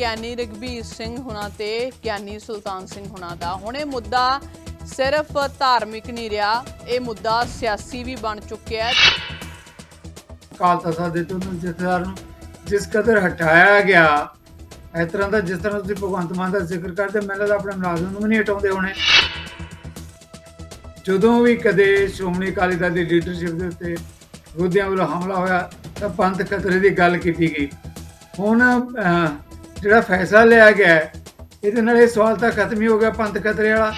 ਗਿਆਨੀ ਰਗਬੀਰ ਸਿੰਘ ਹੁਣਾਂ ਤੇ ਗਿਆਨੀ ਸੁਲਤਾਨ ਸਿੰਘ ਹੁਣਾਂ ਦਾ। ਹੁਣ ਇਹ ਮੁੱਦਾ ਸਿਰਫ ਧਾਰਮਿਕ ਨਹੀਂ ਰਿਹਾ ਇਹ ਮੁੱਦਾ ਸਿਆਸੀ ਵੀ ਬਣ ਚੁੱਕਿਆ ਹੈ। ਕਾਲ ਤਸਾ ਦੇ ਤੋਂ ਜਥੇਦਾਰ ਨੂੰ ਜਿਸ ਕਦਰ ਹਟਾਇਆ ਗਿਆ ਇਸ ਤਰ੍ਹਾਂ ਦਾ ਜਿਸ ਤਰ੍ਹਾਂ ਤੁਸੀਂ ਭਗਵੰਤ ਮਾਨ ਦਾ ਜ਼ਿਕਰ ਕਰਦੇ ਮੈਨੂੰ ਲੱਗਦਾ ਆਪਣੇ ਮੁਲਾਜ਼ਮ ਨੂੰ ਵੀ ਨਹੀਂ ਹਟਾਉਂਦੇ ਹੋਣੇ। ਜਦੋਂ ਵੀ ਕਦੇ ਸ਼੍ਰੋਮਣੀ ਅਕਾਲੀ ਦਲ ਦੀ ਲੀਡਰਸ਼ਿਪ ਦੇ ਉੱਤੇ ਵਿਰੋਧੀਆਂ ਵੱਲੋਂ ਹਮਲਾ ਹੋਇਆ ਤਾਂ ਪੰਥ ਖਤਰੇ ਦੀ ਗੱਲ ਕੀਤੀ ਗਈ। ਹੁਣ ਅਹ, ਜਿਹੜਾ ਫੈਸਲਾ ਲਿਆ ਗਿਆ ਇਹਦੇ ਨਾਲ ਇਹ ਸਵਾਲ ਤਾਂ ਖਤਮ ਹੀ ਹੋ ਗਿਆ ਪੰਥ ਖਤਰੇ ਵਾਲਾ।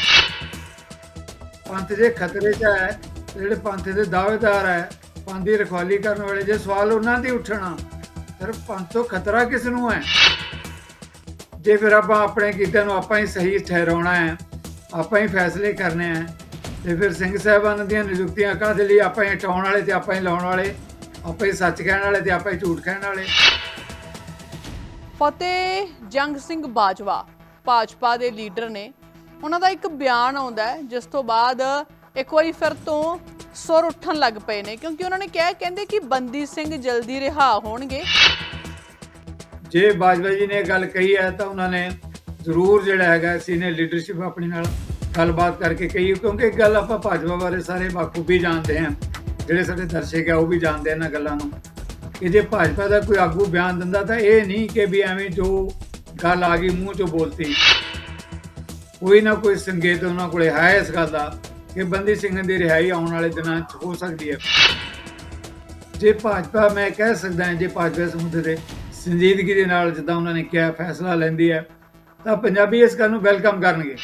ਪੰਥ ਜੇ ਖਤਰੇ 'ਚ ਹੈ ਜਿਹੜੇ ਪੰਥ ਦੇ ਦਾਅਵੇਦਾਰ ਹੈ, ਪੰਥ ਦੀ ਰਖਵਾਲੀ ਕਰਨ ਵਾਲੇ, ਜੇ ਸਵਾਲ ਉਹਨਾਂ ਦੀ ਉੱਠਣਾ, ਫਿਰ ਪੰਥ ਤੋਂ ਖਤਰਾ ਕਿਸ ਨੂੰ ਹੈ? ਜੇ ਫਿਰ ਆਪਾਂ ਆਪਣੇ ਕੀਤੇ ਨੂੰ ਆਪਾਂ ਹੀ ਸਹੀ ਠਹਿਰਾਉਣਾ ਹੈ, ਆਪਾਂ ਹੀ ਫੈਸਲੇ ਕਰਨੇ ਹੈ, ਤੇ ਫਿਰ ਸਿੰਘ ਸਾਹਿਬਾਨ ਦੀਆਂ ਨਿਯੁਕਤੀਆਂ ਕਾਹਦੇ ਲਈ ਆਪਾਂ ਹੀ ਹਟਾਉਣ ਵਾਲੇ ਤੇ ਆਪਾਂ ਹੀ ਲਾਉਣ ਵਾਲੇ, ਆਪਾਂ ਹੀ ਸੱਚ ਕਹਿਣ ਵਾਲੇ ਤੇ ਆਪਾਂ ਹੀ ਝੂਠ ਕਹਿਣ ਵਾਲੇ? ਫਤਿਹ ਜੰਗ ਸਿੰਘ ਬਾਜਵਾ, ਭਾਜਪਾ ਦੇ ਲੀਡਰ ਨੇ। ਉਹਨਾਂ ਦਾ ਇੱਕ ਬਿਆਨ ਆਉਂਦਾ ਜਿਸ ਤੋਂ ਬਾਅਦ ਇੱਕ ਵਾਰੀ ਫਿਰ ਤੋਂ ਸੁਰ ਉੱਠਣ ਲੱਗ ਪਏ ਨੇ, ਕਿਉਂਕਿ ਉਹਨਾਂ ਨੇ ਕਿਹਾ, ਕਹਿੰਦੇ ਕਿ ਬੰਦੀ ਸਿੰਘ ਜਲਦੀ ਰਿਹਾ ਹੋਣਗੇ। ਜੇ ਬਾਜਵਾ ਜੀ ਨੇ ਗੱਲ ਕਹੀ ਹੈ, ਤਾਂ ਉਹਨਾਂ ਨੇ ਜ਼ਰੂਰ ਜਿਹੜਾ ਹੈਗਾ, ਸੀਨੀਅਰ ਲੀਡਰਸ਼ਿਪ ਆਪਣੀ ਨਾਲ ਗੱਲਬਾਤ ਕਰਕੇ ਕਹੀ ਕਿਉਂਕਿ ਇੱਕ ਗੱਲ ਆਪਾਂ ਭਾਜਪਾ ਬਾਰੇ ਸਾਰੇ ਬਾਖੂਬੀ ਜਾਣਦੇ ਹਾਂ। ਜਿਹੜੇ ਸਾਡੇ ਦਰਸ਼ਕ ਆ, ਉਹ ਵੀ ਜਾਣਦੇ ਇਹਨਾਂ ਗੱਲਾਂ ਨੂੰ। ਕਿ ਜੇ ਭਾਜਪਾ ਦਾ ਕੋਈ ਆਗੂ ਬਿਆਨ ਦਿੰਦਾ ਤਾਂ ਇਹ ਨਹੀਂ ਕਿ ਵੀ ਐਵੇਂ ਜੋ ਗੱਲ ਆ ਗਈ ਮੂੰਹ ਚੋਂ ਬੋਲਤੀ। ਕੋਈ ਨਾ ਕੋਈ ਸੰਕੇਤ ਉਹਨਾਂ ਕੋਲੇ ਹੈ ਇਸ ਗੱਲ ਦਾ ਕਿ ਬੰਦੀ ਸਿੰਘ ਦੀ ਰਿਹਾਈ ਆਉਣ ਵਾਲੇ ਦਿਨਾਂ 'ਚ ਹੋ ਸਕਦੀ ਹੈ। ਜੇ ਭਾਜਪਾ, ਮੈਂ ਕਹਿ ਸਕਦਾ ਜੇ ਭਾਜਪਾ ਇਸ ਮੁੱਦੇ ਤੇ ਸੰਜੀਦਗੀ ਦੇ ਨਾਲ ਜਿੱਦਾਂ ਉਹਨਾਂ ਨੇ ਕਿਹਾ, ਫੈਸਲਾ ਲੈਂਦੀ ਹੈ, ਤਾਂ ਪੰਜਾਬੀ ਇਸ ਗੱਲ ਨੂੰ ਵੈਲਕਮ ਕਰਨਗੇ।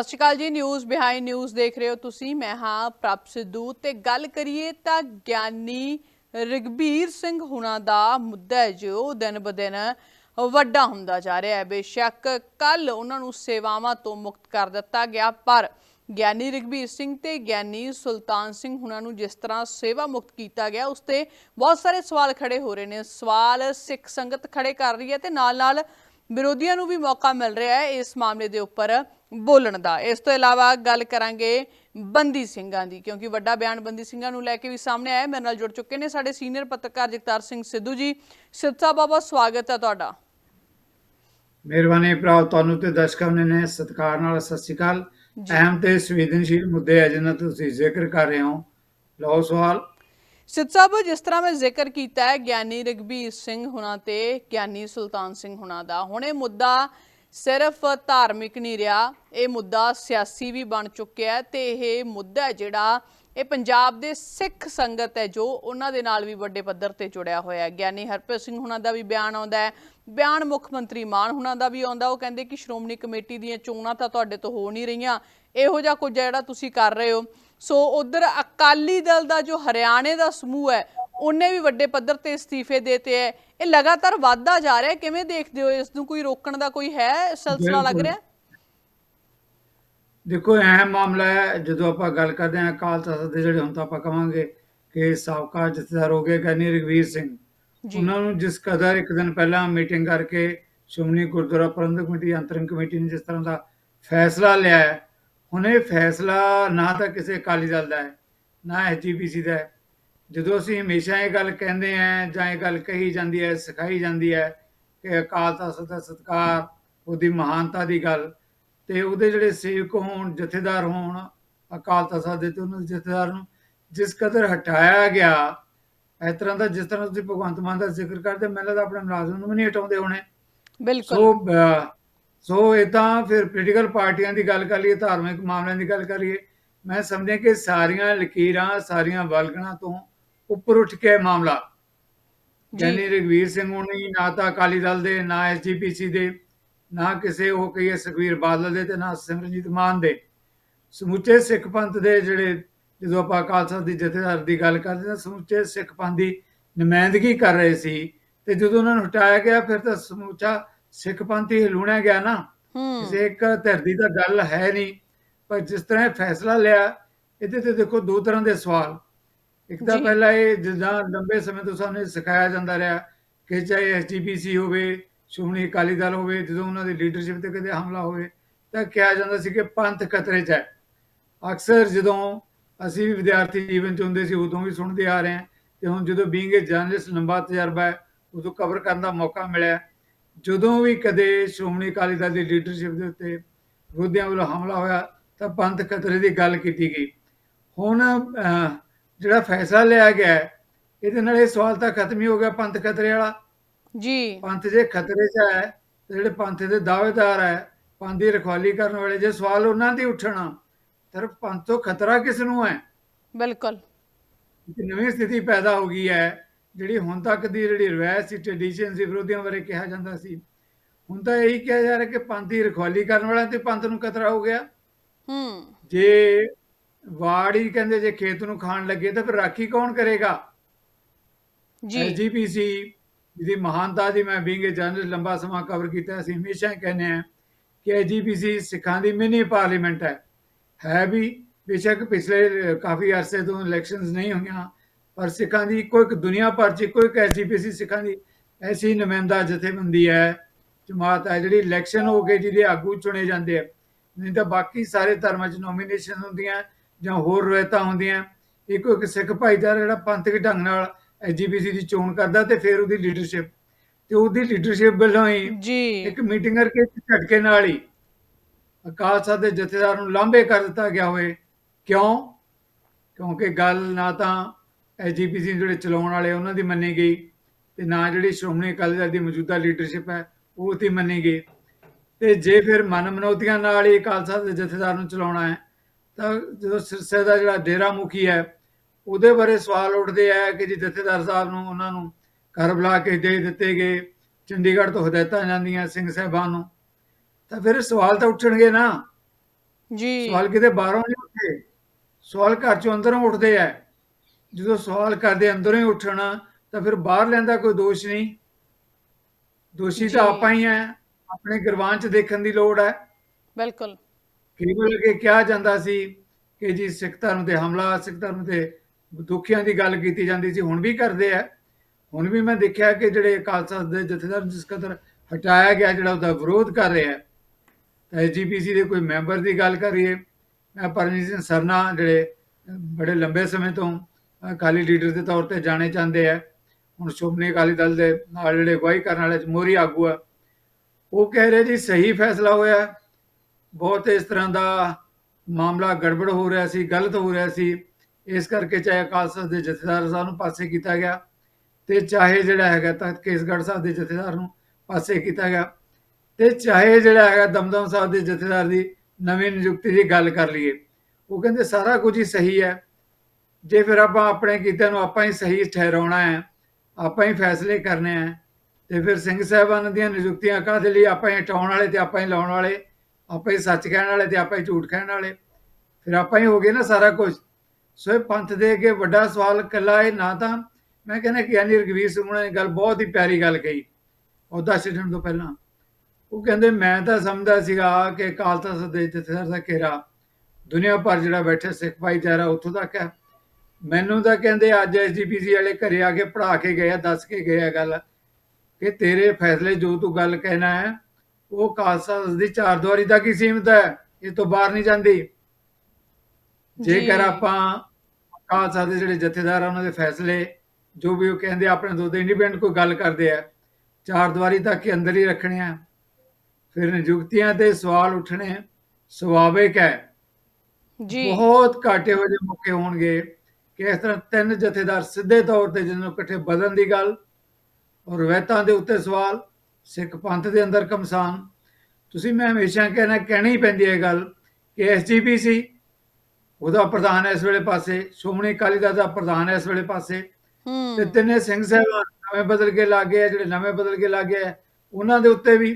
ਸਤਿ ਸ਼੍ਰੀ ਅਕਾਲ ਜੀ ਨਿਊਜ਼ ਬਿਹਾਈਂਡ ਨਿਊਜ਼ ਦੇਖ ਰਹੇ ਹੋ ਤੁਸੀਂ। ਮੈਂ ਹਾਂ ਪ੍ਰਭ ਸਿੱਧੂ ਤੇ ਗੱਲ ਕਰੀਏ ਤਾਂ ਗਿਆਨੀ ਰਗਬੀਰ ਸਿੰਘ ਹੁਣਾਂ ਦਾ ਮੁੱਦਾ ਹੈ ਜੋ ਦਿਨ ਬਦਿਨ ਵੱਡਾ ਹੁੰਦਾ ਜਾ ਰਿਹਾ ਹੈ। ਬੇਸ਼ੱਕ ਕੱਲ ਉਹਨਾਂ ਨੂੰ ਸੇਵਾਵਾਂ ਤੋਂ ਮੁਕਤ ਕਰ ਦਿੱਤਾ ਗਿਆ, ਪਰ ਗਿਆਨੀ ਰਗਬੀਰ ਸਿੰਘ ਤੇ ਗਿਆਨੀ ਸੁਲਤਾਨ ਸਿੰਘ ਹੁਣਾਂ ਨੂੰ ਜਿਸ ਤਰ੍ਹਾਂ ਸੇਵਾ ਮੁਕਤ ਕੀਤਾ ਗਿਆ, ਉਸ ਤੇ ਬਹੁਤ ਸਾਰੇ ਸਵਾਲ ਖੜੇ ਹੋ ਰਹੇ ਨੇ। ਸਵਾਲ ਸਿੱਖ ਸੰਗਤ ਖੜੇ ਕਰ ਰਹੀ ਹੈ ਤੇ ਨਾਲ ਨਾਲ ਵਿਰੋਧੀਆਂ ਨੂੰ ਵੀ ਮੌਕਾ ਮਿਲ ਰਿਹਾ ਹੈ ਇਸ ਮਾਮਲੇ ਦੇ ਉੱਪਰ। ਬੋਲਣ ਦਾ। ਇਸ ਤੋਂ ਇਲਾਵਾ ਗੱਲ ਕਰਾਂਗੇ ਬੰਦੀ ਸਿੰਘਾਂ ਦੀ ਕਿਉਂਕਿ ਵੱਡਾ ਬਿਆਨ ਬੰਦੀ ਸਿੰਘਾਂ ਨੂੰ ਲੈ ਕੇ ਵੀ ਸਾਹਮਣੇ ਆਇਆ। ਮੇਰੇ ਨਾਲ ਜੁੜ ਚੁੱਕੇ ਨੇ ਸਾਡੇ ਸੀਨੀਅਰ ਪੱਤਰਕਾਰ ਜਗਤਾਰ ਸਿੰਘ ਸਿੱਧੂ ਜੀ। ਸਿੱਧਾ ਬਾਬਾ ਸਵਾਗਤ ਹੈ ਤੁਹਾਡਾ। ਮਿਹਰਬਾਨੀ ਭਰਾ ਤੁਹਾਨੂੰ ਤੇ ਦਰਸ਼ਕਾਂ ਨੇ ਸਤਿਕਾਰ ਨਾਲ ਸਤਿ ਸ਼੍ਰੀ ਅਕਾਲ। ਅਹਿਮ ਤੇ ਸੰਵੇਦਨਸ਼ੀਲ ਮੁੱਦੇ ਆ ਜਿਨ੍ਹਾਂ ਤੁਸੀਂ ਜ਼ਿਕਰ ਕਰ ਰਹੇ ਹੋ। ਲਓ ਸਵਾਲ। ਸਿੱਧ ਸਾਹਿਬ ਜਿਸ ਤਰ੍ਹਾਂ ਮੈਂ ਜ਼ਿਕਰ ਕੀਤਾ ਹੈ ਗਿਆਨੀ ਰਗਬੀਰ ਸਿੰਘ ਹੁਣਾਂ ਤੇ ਗਿਆਨੀ ਸੁਲਤਾਨ ਸਿੰਘ ਹੁਣਾਂ ਦਾ। ਹੁਣ ਮੁੱਦਾ ਸਿਰਫ ਧਾਰਮਿਕ ਨਹੀਂ ਰਿਹਾ, ਇਹ ਮੁੱਦਾ ਸਿਆਸੀ ਵੀ ਬਣ ਚੁੱਕਿਆ ਹੈ ਤੇ ਇਹ ਮੁੱਦਾ ਜਿਹੜਾ ਇਹ ਪੰਜਾਬ ਦੇ ਸਿੱਖ ਸੰਗਤ ਹੈ ਜੋ ਉਹਨਾਂ ਦੇ ਨਾਲ ਵੀ ਵੱਡੇ ਪੱਧਰ ਤੇ ਜੁੜਿਆ ਹੋਇਆ ਹੈ। ਗਿਆਨੀ ਹਰਪ੍ਰੀਤ ਸਿੰਘ ਹੁਣਾਂ ਦਾ ਵੀ ਬਿਆਨ ਆਉਂਦਾ ਹੈ, ਬਿਆਨ ਮੁੱਖ ਮੰਤਰੀ ਮਾਨ ਹੁਣਾਂ ਦਾ ਵੀ ਆਉਂਦਾ, ਉਹ ਕਹਿੰਦੇ ਕਿ ਸ਼੍ਰੋਮਣੀ ਕਮੇਟੀ ਦੀਆਂ ਚੋਣਾਂ ਤਾਂ ਤੁਹਾਡੇ ਤੋਂ ਹੋ ਨਹੀਂ ਰਹੀਆਂ, ਇਹੋ ਜਿਹਾ ਕੁਝ ਜਿਹੜਾ ਤੁਸੀਂ ਕਰ ਰਹੇ ਹੋ। ਸੋ ਉਧਰ ਅਕਾਲੀ ਦਲ ਦਾ ਜੋ ਹਰਿਆਣੇ ਦਾ ਸਮੂਹ ਹੈ ਉਹਨੇ ਵੀ ਵੱਡੇ ਪੱਧਰ ਤੇ ਅਸਤੀਫੇ ਦੇਤੇ ਹੈ ਇਹ ਲਗਾਤਾਰ ਵਾਧਾ ਜਾ ਰਿਹਾ ਹੈ ਕਿਵੇਂ ਦੇਖਦੇ ਹੋ? ਇਸ ਨੂੰ ਕੋਈ ਰੋਕਣ ਦਾ ਕੋਈ ਹੈ ਸਿਲਸਿਲਾ ਲੱਗ। ਰਿਹਾ? ਦੇਖੋ ਅਹਿਮ ਮਾਮਲਾ ਹੈ ਜਦੋਂ ਆਪਾਂ ਗੱਲ ਕਰਦੇ ਹਾਂ ਅਕਾਲ ਤਖਤ ਦੇ ਜਿਹੜੇ ਹੁਣ ਤਾਂ ਆਪਾਂ ਕਵਾਂਗੇ ਕਿ ਸਾਬਕਾ ਜਥੇਦਾਰ ਹੋ ਗਏ ਗਿਆਨੀ ਰਗਵੀਰ ਸਿੰਘ। ਉਹਨਾਂ ਨੂੰ ਜਿਸ ਕਦਰ ਇੱਕ ਦਿਨ ਪਹਿਲਾਂ ਮੀਟਿੰਗ ਕਰਕੇ Shiromani Gurdwara Prabandhak committee interim committee ਨੇ ਜਿਸ ਤਰ੍ਹਾਂ ਦਾ ਫੈਸਲਾ ਲਿਆ ਹੈ ਹੁਣ ਇਹ ਫੈਸਲਾ ਨਾ ਤਾਂ ਕਿਸੇ ਅਕਾਲੀ ਦਲ ਦਾ ਹੈ ਨਾ ਐਚਜੀਪੀਸੀ ਦਾ ਹੈ। ਜਦੋਂ ਅਸੀਂ ਹਮੇਸ਼ਾ ਇਹ ਗੱਲ ਕਹਿੰਦੇ ਆਂ ਜਾਂ ਇਹ ਗੱਲ ਕਹੀ ਜਾਂਦੀ ਹੈ ਸਿਖਾਈ ਜਾਂਦੀ ਹੈ ਕਿ ਅਕਾਲ ਤਖਤ ਦਾ ਸਤਿਕਾਰ ਉਹਦੀ ਮਹਾਨਤਾ ਦੀ ਗੱਲ ਤੇ ਉਹਦੇ ਜਿਹੜੇ ਸੇਵਕ ਹੋਣ ਜਥੇਦਾਰ ਹੋਣ ਅਕਾਲ ਤਖਤ ਦੇ ਤੇ ਉਹਨਾਂ ਦੇ ਜਥੇਦਾਰ ਨੂੰ ਜਿਸ ਕਦਰ ਹਟਾਇਆ ਗਿਆ ਇਸ ਤਰ੍ਹਾਂ ਦਾ ਜਿਸ ਤਰ੍ਹਾਂ ਤੁਸੀਂ ਭਗਵੰਤ ਮਾਨ ਦਾ ਜ਼ਿਕਰ ਕਰਦੇ ਮੈਨੂੰ ਲੱਗਦਾ ਆਪਣੇ ਮੁਲਾਜ਼ਮ ਨੂੰ ਵੀ ਨਹੀਂ ਹਟਾਉਂਦੇ ਹੋਣੇ। ਬਿਲਕੁਲ। ਸੋ ਸੋ ਇਹ ਤਾਂ ਫਿਰ ਪੋਲੀਟੀਕਲ ਪਾਰਟੀਆਂ ਦੀ ਗੱਲ ਕਰ ਲਈਏ ਧਾਰਮਿਕ ਮਾਮਲਿਆਂ ਦੀ ਗੱਲ ਕਰੀਏ ਮੈਂ ਸਮਝਿਆ ਕਿ ਸਾਰੀਆਂ ਲਕੀਰਾਂ ਸਾਰੀਆਂ ਵਲਗਣਾ ਤੋਂ ਉੱਪਰ ਉੱਠ ਕੇ ਮਾਮਲਾ। ਯਾਨੀ ਰਗਵੀਰ ਸਿੰਘ ਹੋਣੀ ਨਾ ਤਾਂ ਅਕਾਲੀ ਦਲ ਦੇ ਨਾ ਐਸਜੀਪੀਸੀ ਦੇ ਨਾ ਕਿਸੇ ਉਹ ਕਹੀਏ ਸੁਖਵੀਰ ਬਾਦਲ ਦੇ ਤੇ ਨਾ ਸਿਮਰਨਜੀਤ ਮਾਨ ਦੇ। ਸਮੁੱਚੇ ਸਿੱਖ ਪੰਥ ਦੇ ਜਿਹੜੇ ਜਦੋਂ ਆਪਾਂ ਤਖਤ ਦੀ ਜਥੇਦਾਰ ਦੀ ਗੱਲ ਕਰਦੇ ਹਾਂ ਸਮੁੱਚੇ ਸਿੱਖ ਪੰਥ ਦੀ ਨੁਮਾਇੰਦਗੀ ਕਰ ਰਹੇ ਸੀ। ਤੇ ਜਦੋਂ ਉਹਨਾਂ ਨੂੰ ਹਟਾਇਆ ਗਿਆ ਫਿਰ ਤਾਂ ਸਮੁੱਚਾ ਸਿੱਖ ਪੰਥ ਹੀ ਹਿਲੂਣਿਆ ਗਿਆ ਨਾ। ਕਿਸੇ ਇੱਕ ਧਰਤੀ ਦਾ ਗੱਲ ਹੈ ਨਹੀਂ। ਪਰ ਜਿਸ ਤਰ੍ਹਾਂ ਫੈਸਲਾ ਲਿਆ ਇਹਦੇ ਤੇ ਦੇਖੋ ਦੋ ਤਰ੍ਹਾਂ ਦੇ ਸਵਾਲ। ਇੱਕ ਤਾਂ। ਪਹਿਲਾ ਇਹ ਜਿੱਦਾਂ ਲੰਬੇ ਸਮੇਂ ਤੋਂ ਸਾਨੂੰ ਸਿਖਾਇਆ ਜਾਂਦਾ ਰਿਹਾ ਕਿ ਚਾਹੇ ਐਸਜੀਪੀਸੀ ਹੋਵੇ ਸ਼੍ਰੋਮਣੀ ਅਕਾਲੀ ਦਲ ਹੋਵੇ ਜਦੋਂ ਉਹਨਾਂ ਦੀ ਲੀਡਰਸ਼ਿਪ ਤੇ ਕਦੇ ਹਮਲਾ ਹੋਵੇ ਤਾਂ ਕਿਹਾ ਜਾਂਦਾ ਸੀ ਕਿ ਪੰਥ ਖਤਰੇ 'ਚ ਹੈ। ਅਕਸਰ ਜਦੋਂ ਅਸੀਂ ਵੀ ਵਿਦਿਆਰਥੀ ਜੀਵਨ 'ਚ ਹੁੰਦੇ ਸੀ ਉਦੋਂ ਵੀ ਸੁਣਦੇ ਆ ਰਹੇ ਹਾਂ ਤੇ ਹੁਣ ਜਦੋਂ ਬੀਇੰਗ ਏ ਜਰਨਲਿਸਟ ਲੰਬਾ ਤਜਰਬਾ ਹੈ ਉਦੋਂ ਕਵਰ ਕਰਨ ਦਾ ਮੌਕਾ ਮਿਲਿਆ ਜਦੋਂ ਵੀ ਕਦੇ ਸ਼੍ਰੋਮਣੀ ਅਕਾਲੀ ਦਲ ਦੀ ਲੀਡਰਸ਼ਿਪ ਦੇ ਉੱਤੇ ਵਿਰੋਧੀਆਂ ਵੱਲੋਂ ਹਮਲਾ ਹੋਇਆ ਤਾਂ ਪੰਥ ਖਤਰੇ ਦੀ ਗੱਲ ਕੀਤੀ ਗਈ। ਹੁਣ ਜਿਹੜਾ ਫੈਸਲਾ ਲਿਆ ਗਿਆ ਇਹਦੇ ਨਾਲ ਇਹ ਸਵਾਲ ਤਾਂ ਖਤਮ ਹੀ ਹੋ ਗਿਆ ਪੰਥ ਖਤਰੇ ਵਾਲਾ। ਜੀ। ਪੰਥ ਜੇ ਖਤਰੇ 'ਚ ਹੈ ਜਿਹੜੇ ਪੰਥ ਦੇ ਦਾਅਵੇਦਾਰ ਹੈ ਪੰਥ ਦੀ ਰਖਵਾਲੀ ਕਰਨ ਵਾਲੇ ਜੇ ਸਵਾਲ ਉਹਨਾਂ ਦੀ ਉੱਠਣਾ ਤਾਂ ਪੰਥ ਤੋਂ ਖਤਰਾ ਕਿਸ ਨੂੰ ਹੈ? ਬਿਲਕੁਲ। ਨਵੀਂ ਸਥਿਤੀ ਪੈਦਾ ਹੋ ਗਈ ਹੈ ਜਿਹੜੀ ਹੁਣ ਤੱਕ ਦੀ ਜਿਹੜੀ ਰਵਾਇਤ ਸੀ ਟ੍ਰੈਡੀਸ਼ਨ ਸੀ ਵਿਰੋਧੀਆਂ ਬਾਰੇ ਕਿਹਾ ਜਾਂਦਾ ਸੀ। ਹੁਣ ਤਾਂ ਇਹੀ ਕਿਹਾ ਜਾ ਰਿਹਾ ਕਿ ਪੰਥ ਦੀ ਰਖਵਾਲੀ ਕਰਨ ਵਾਲਿਆਂ ਤੇ ਪੰਥ ਨੂੰ ਖਤਰਾ ਹੋ ਗਿਆ। ਹੂੰ। ਜੇ ਵਾੜ ਕਹਿੰਦੇ ਜੇ ਖੇਤ ਨੂੰ ਖਾਣ ਲੱਗੇ ਤਾਂ ਫਿਰ ਰਾਖੀ ਕੌਣ ਕਰੇਗਾ? ਜੀ। ਐਜੀਪੀਸੀ ਜਿਹਦੀ ਮਹਾਨਤਾ ਦੀ ਮੈਂ ਬੀਂਗ ਜਰਨਲ ਲੰਬਾ ਸਮਾਂ ਕਵਰ ਕੀਤਾ ਅਸੀਂ ਹਮੇਸ਼ਾ ਕਹਿੰਦੇ ਆ ਕਿ ਐਜੀਪੀਸੀ ਸਿੱਖਾਂ ਦੀ ਮਿਨੀ ਪਾਰਲੀਮੈਂਟ ਹੈ। ਹੈ ਵੀ ਬੇਸ਼ੱਕ ਪਿਛਲੇ ਕਾਫੀ ਅਰਸੇ ਤੋਂ ਇਲੈਕਸ਼ਨਸ ਨਹੀਂ ਹੋਈਆਂ ਪਰ ਸਿੱਖਾਂ ਦੀ ਇੱਕੋ ਇੱਕ ਦੁਨੀਆ ਭਰ 'ਚ ਇੱਕੋ ਇੱਕ ਐਜੀਪੀਸੀ ਸਿੱਖਾਂ ਦੀ ਐਸੀ ਨੁਮਾਇੰਦਾ ਜਥੇਬੰਦੀ ਹੈ ਜਮਾਤ ਹੈ ਜਿਹੜੀ ਇਲੈਕਸ਼ਨ ਹੋ ਕੇ ਜਿਹਦੇ ਆਗੂ ਚੁਣੇ ਜਾਂਦੇ ਆ। ਨਹੀਂ ਤਾਂ ਬਾਕੀ ਸਾਰੇ ਧਰਮਾਂ 'ਚ ਨੋਮੀਨੇਸ਼ਨ ਹੁੰਦੀਆਂ ਜਾਂ ਹੋਰ ਰਵਾਇਤਾਂ ਹੁੰਦੀਆਂ ਇੱਕੋ ਇੱਕ ਸਿੱਖ ਭਾਈਚਾਰਾ ਜਿਹੜਾ ਪੰਥਕ ਢੰਗ ਨਾਲ ਐਜੀਪੀਸੀ ਦੀ ਚੋਣ ਕਰਦਾ ਤੇ ਫਿਰ ਉਹਦੀ ਲੀਡਰਸ਼ਿਪ ਤੇ ਉਹਦੀ ਲੀਡਰਸ਼ਿਪ ਵੱਲੋਂ ਹੀ ਜੀ। ਇੱਕ ਮੀਟਿੰਗ ਕਰਕੇ ਝਟਕੇ ਨਾਲ ਹੀ ਅਕਾਲ ਸਾਹਿਬ ਦੇ ਜਥੇਦਾਰ ਨੂੰ ਲਾਂਭੇ ਕਰ ਦਿੱਤਾ ਗਿਆ ਹੋਵੇ। ਕਿਉਂ? ਕਿਉਂਕਿ ਗੱਲ ਨਾ ਤਾਂ ਐਜੀਪੀਸੀ ਜਿਹੜੇ ਚਲਾਉਣ ਵਾਲੇ ਉਹਨਾਂ ਦੀ ਮੰਨੀ ਗਈ ਤੇ ਨਾ ਜਿਹੜੀ ਸ਼੍ਰੋਮਣੀ ਅਕਾਲੀ ਦਲ ਦੀ ਮੌਜੂਦਾ ਲੀਡਰਸ਼ਿਪ ਹੈ ਉਹ ਦੀ ਮੰਨੀ ਗਈ। ਤੇ ਜੇ ਫਿਰ ਮਨ ਮਨੋਤੀਆਂ ਨਾਲ ਹੀ ਅਕਾਲ ਸਾਹਿਬ ਦੇ ਜਥੇਦਾਰ ਨੂੰ ਚਲਾਉਣਾ ਹੈ ਤਾਂ ਜਦੋਂ ਸਿਰਸੇ ਦਾ ਜਿਹੜਾ ਡੇਰਾ ਮੁਖੀ ਹੈ ਉਹਦੇ ਬਾਰੇ ਸਵਾਲ ਉੱਠਦੇ ਆ ਕਿ ਜੀ ਜਥੇਦਾਰ ਸਾਹਿਬ ਨੂੰ ਉਹਨਾਂ ਨੂੰ ਘਰ ਬੁਲਾ ਕੇ ਦੇ ਦਿੱਤੇ ਗਏ ਚੰਡੀਗੜ੍ਹ ਤੋਂ ਹਦਾਇਤਾਂ ਜਾਂਦੀਆਂ ਸਿੰਘ ਸਾਹਿਬਾਨ ਨੂੰ ਤਾਂ ਫਿਰ ਸਵਾਲ ਤਾਂ ਉੱਠਣਗੇ ਨਾ। ਜੀ। ਸਵਾਲ ਕਿਤੇ ਬਾਹਰੋਂ ਨਹੀਂ ਉੱਠਦੇ। ਸਵਾਲ ਘਰ ਚੋਂ ਅੰਦਰੋਂ ਉੱਠਦੇ ਆ। ਜਦੋਂ ਸਵਾਲ ਕਰਦੇ ਅੰਦਰੋਂ ਹੀ ਉੱਠਣਾ ਤਾਂ ਫਿਰ ਬਾਹਰ ਲੈਂਦਾ ਕੋਈ ਦੋਸ਼ ਨਹੀਂ। ਦੋਸ਼ੀ ਤਾਂ। ਆਪਾਂ ਹੀ ਆ। ਆਪਣੇ ਗਰਵਾਨ ਚ ਦੇਖਣ ਦੀ ਲੋੜ ਹੈ ਬਿਲਕੁਲ। ਕੇਵਲ ਕਿ ਕਿਹਾ ਜਾਂਦਾ ਸੀ ਕਿ ਜੀ ਸਿੱਖ ਧਰਮ ਤੇ ਹਮਲਾ ਸਿੱਖ ਧਰਮ ਤੇ ਦੁਖੀਆਂ ਦੀ ਗੱਲ ਕੀਤੀ ਜਾਂਦੀ ਸੀ, ਹੁਣ ਵੀ ਕਰਦੇ ਆ। ਹੁਣ ਵੀ ਮੈਂ ਦੇਖਿਆ ਕਿ ਜਿਹੜੇ ਖਾਲਸਾ ਦੇ ਜਥੇਦਾਰ ਜਿਸ ਕਦਰ ਹਟਾਇਆ ਗਿਆ, ਜਿਹੜਾ ਉਹਦਾ ਵਿਰੋਧ ਕਰ ਰਿਹਾ ਹੈ ਐਜੀਪੀਸੀ ਦੇ ਕੋਈ ਮੈਂਬਰ ਦੀ ਗੱਲ ਕਰੀਏ, ਮੈਂ ਪਰਮਜੀਤ ਸਿੰਘ ਸਰਨਾ ਜਿਹੜੇ ਬੜੇ ਲੰਬੇ ਸਮੇਂ ਤੋਂ ਅਕਾਲੀ ਲੀਡਰ ਦੇ ਤੌਰ ਤੇ ਜਾਣੇ ਜਾਂਦੇ ਆ, ਹੁਣ ਸ਼੍ਰੋਮਣੀ ਅਕਾਲੀ ਦਲ ਦੇ ਨਾਲ ਜਿਹੜੇ ਅਗਵਾਈ ਕਰਨ ਵਾਲੇ ਮੋਰੀ ਆਗੂ ਆ, ਉਹ ਕਹਿ ਰਹੇ ਜੀ, ਸਹੀ ਫੈਸਲਾ ਹੋਇਆ। ਬਹੁਤ ਇਸ ਤਰ੍ਹਾਂ ਦਾ ਮਾਮਲਾ ਗੜਬੜ ਹੋ ਰਿਹਾ ਸੀ, ਗਲਤ ਹੋ ਰਿਹਾ ਸੀ। ਇਸ ਕਰਕੇ ਚਾਹੇ ਅਕਾਲ ਸਾਹਿਬ ਦੇ ਜਥੇਦਾਰ ਸਾਹਿਬ ਨੂੰ ਪਾਸੇ ਕੀਤਾ ਗਿਆ ਤੇ ਚਾਹੇ ਜਿਹੜਾ ਹੈਗਾ ਤਖਤ ਕੇਸਗੜ੍ਹ ਸਾਹਿਬ ਦੇ ਜਥੇਦਾਰ ਨੂੰ ਪਾਸੇ ਕੀਤਾ ਗਿਆ ਤੇ ਚਾਹੇ ਜਿਹੜਾ ਹੈਗਾ ਦਮਦਮ ਸਾਹਿਬ ਦੇ ਜਥੇਦਾਰ ਦੀ ਨਵੀਂ ਨਿਯੁਕਤੀ ਦੀ ਗੱਲ ਕਰ ਲਈਏ। ਉਹ ਕਹਿੰਦੇ ਸਾਰਾ ਕੁਝ ਹੀ ਸਹੀ ਹੈ। ਜੇ ਫਿਰ ਆਪਾਂ ਆਪਣੇ ਕੀਤੇ ਨੂੰ ਆਪਾਂ ਹੀ ਸਹੀ ਠਹਿਰਾਉਣਾ ਹੈ, ਆਪਾਂ ਹੀ ਫੈਸਲੇ ਕਰਨੇ ਆ ਤੇ ਫਿਰ ਸਿੰਘ ਸਾਹਿਬਾਨ ਦੀਆਂ ਨਿਯੁਕਤੀਆਂ ਕਾਹਦੇ ਲਈ ਆਪਾਂ ਹੀ ਹਟਾਉਣ ਵਾਲੇ ਤੇ ਆਪਾਂ ਹੀ ਲਾਉਣ ਵਾਲੇ? ਆਪਾਂ ਹੀ ਸੱਚ ਕਹਿਣ ਵਾਲੇ ਤੇ ਆਪਾਂ ਹੀ ਝੂਠ ਕਹਿਣ ਵਾਲੇ। ਫਿਰ ਆਪਾਂ ਹੀ ਹੋ ਗਏ ਨਾ ਸਾਰਾ ਕੁਝ ਸੋ ਇਹ ਪੰਥ ਦੇ ਅੱਗੇ ਵੱਡਾ ਸਵਾਲ ਕੱਲਾ ਇਹ ਨਾ ਤਾਂ ਮੈਂ ਕਹਿੰਦਾ ਕਿ ਗਿਆਨੀ ਰਗਵੀਰ ਸਿੰਘ ਉਹਨਾਂ ਨੇ ਗੱਲ ਬਹੁਤ ਹੀ ਪਿਆਰੀ ਗੱਲ ਕਹੀ ਉਹਦਾ ਛੱਡਣ ਤੋਂ ਪਹਿਲਾਂ। ਉਹ ਕਹਿੰਦੇ, ਮੈਂ ਤਾਂ ਸਮਝਦਾ ਸੀਗਾ ਕਿ ਅਕਾਲ ਤਖ਼ਤ ਦੇ ਜਥੇਦਾਰ ਦਾ ਘੇਰਾ, ਦੁਨੀਆ ਭਰ ਜਿਹੜਾ ਬੈਠੇ ਸਿੱਖ ਭਾਈਚਾਰਾ ਉੱਥੋਂ ਤੱਕ ਹੈ। ਮੈਨੂੰ ਤਾਂ ਕਹਿੰਦੇ ਅੱਜ ਐਸਜੀਪੀਸੀ ਵਾਲੇ ਘਰੇ ਆ ਕੇ ਪੜਾ ਕੇ ਗਏ ਆ, ਦੱਸ ਕੇ ਗਏ ਆ ਗੱਲ ਕਿ ਤੇਰੇ ਫੈਸਲੇ ਜੋ ਤੂੰ ਗੱਲ ਕਹਿਣਾ ਹੈ ਉਹ ਖਾਲਸਾ ਦੀ ਚਾਰ ਦੁਆਰੀ ਤੱਕ ਹੀ ਸੀਮਿਤ ਹੈ ਇਹ ਤੋਂ ਬਾਹਰ ਨਹੀਂ ਜਾਂਦੀ। ਜੇਕਰ। ਆਪਾਂ ਖਾਲਸਾ ਦੇ ਜਿਹੜੇ ਜਥੇਦਾਰ ਆ ਉਹਨਾਂ ਦੇ ਫੈਸਲੇ ਜੋ ਵੀ ਉਹ ਕਹਿੰਦੇ ਆਪਣੇ ਦੋ ਇੰਡੀਪੈਂਡੈਂਟ ਕੋਈ ਗੱਲ ਕਰਦੇ ਆ ਚਾਰ ਦੁਆਰੀ ਤੱਕ ਹੀ ਅੰਦਰ ਹੀ ਰੱਖਣੇ ਆ। ਫਿਰ ਨਿਯੁਕਤੀਆਂ ਤੇ ਸਵਾਲ ਉੱਠਣੇ ਸੁਭਾਵਿਕ ਹੈ। ਜੀ। ਬਹੁਤ ਘਾਟੇ ਹੋ ਜਿਹੇ ਮੌਕੇ ਹੋਣਗੇ ਕਿ ਇਸ ਤਰ੍ਹਾਂ ਤਿੰਨ ਜਥੇਦਾਰ ਸਿੱਧੇ ਤੌਰ ਤੇ ਜਿਹਨਾਂ ਨੂੰ ਇਕੱਠੇ ਬਦਲਣ ਦੀ ਗੱਲ ਔਰ ਰਵਾਇਤਾਂ ਦੇ ਉੱਤੇ ਸਵਾਲ ਸਿੱਖ ਪੰਥ ਦੇ ਅੰਦਰ ਕਮਸਾਨ ਤੁਸੀਂ ਮੈਂ ਹਮੇਸ਼ਾ ਕਹਿਣਾ ਕਹਿਣੀ ਹੀ ਪੈਂਦੀ ਹੈ ਇਹ ਗੱਲ ਕਿ ਐਸਜੀਪੀਸੀ ਉਹਦਾ ਪ੍ਰਧਾਨ ਹੈ ਇਸ ਵੇਲੇ ਪਾਸੇ ਸ਼੍ਰੋਮਣੀ ਅਕਾਲੀ ਦਲ ਦਾ ਪ੍ਰਧਾਨ ਹੈ ਇਸ ਵੇਲੇ ਪਾਸੇ। ਤੇ ਹੂੰ ਤਿੰਨੇ ਸਿੰਘ ਸਾਹਿਬਾਨ ਨਵੇਂ ਬਦਲ ਕੇ ਲੱਗੇ ਆ ਜਿਹੜੇ ਨਵੇਂ ਬਦਲ ਕੇ ਲੱਗੇ ਆ ਉਹਨਾਂ ਦੇ ਉੱਤੇ ਵੀ।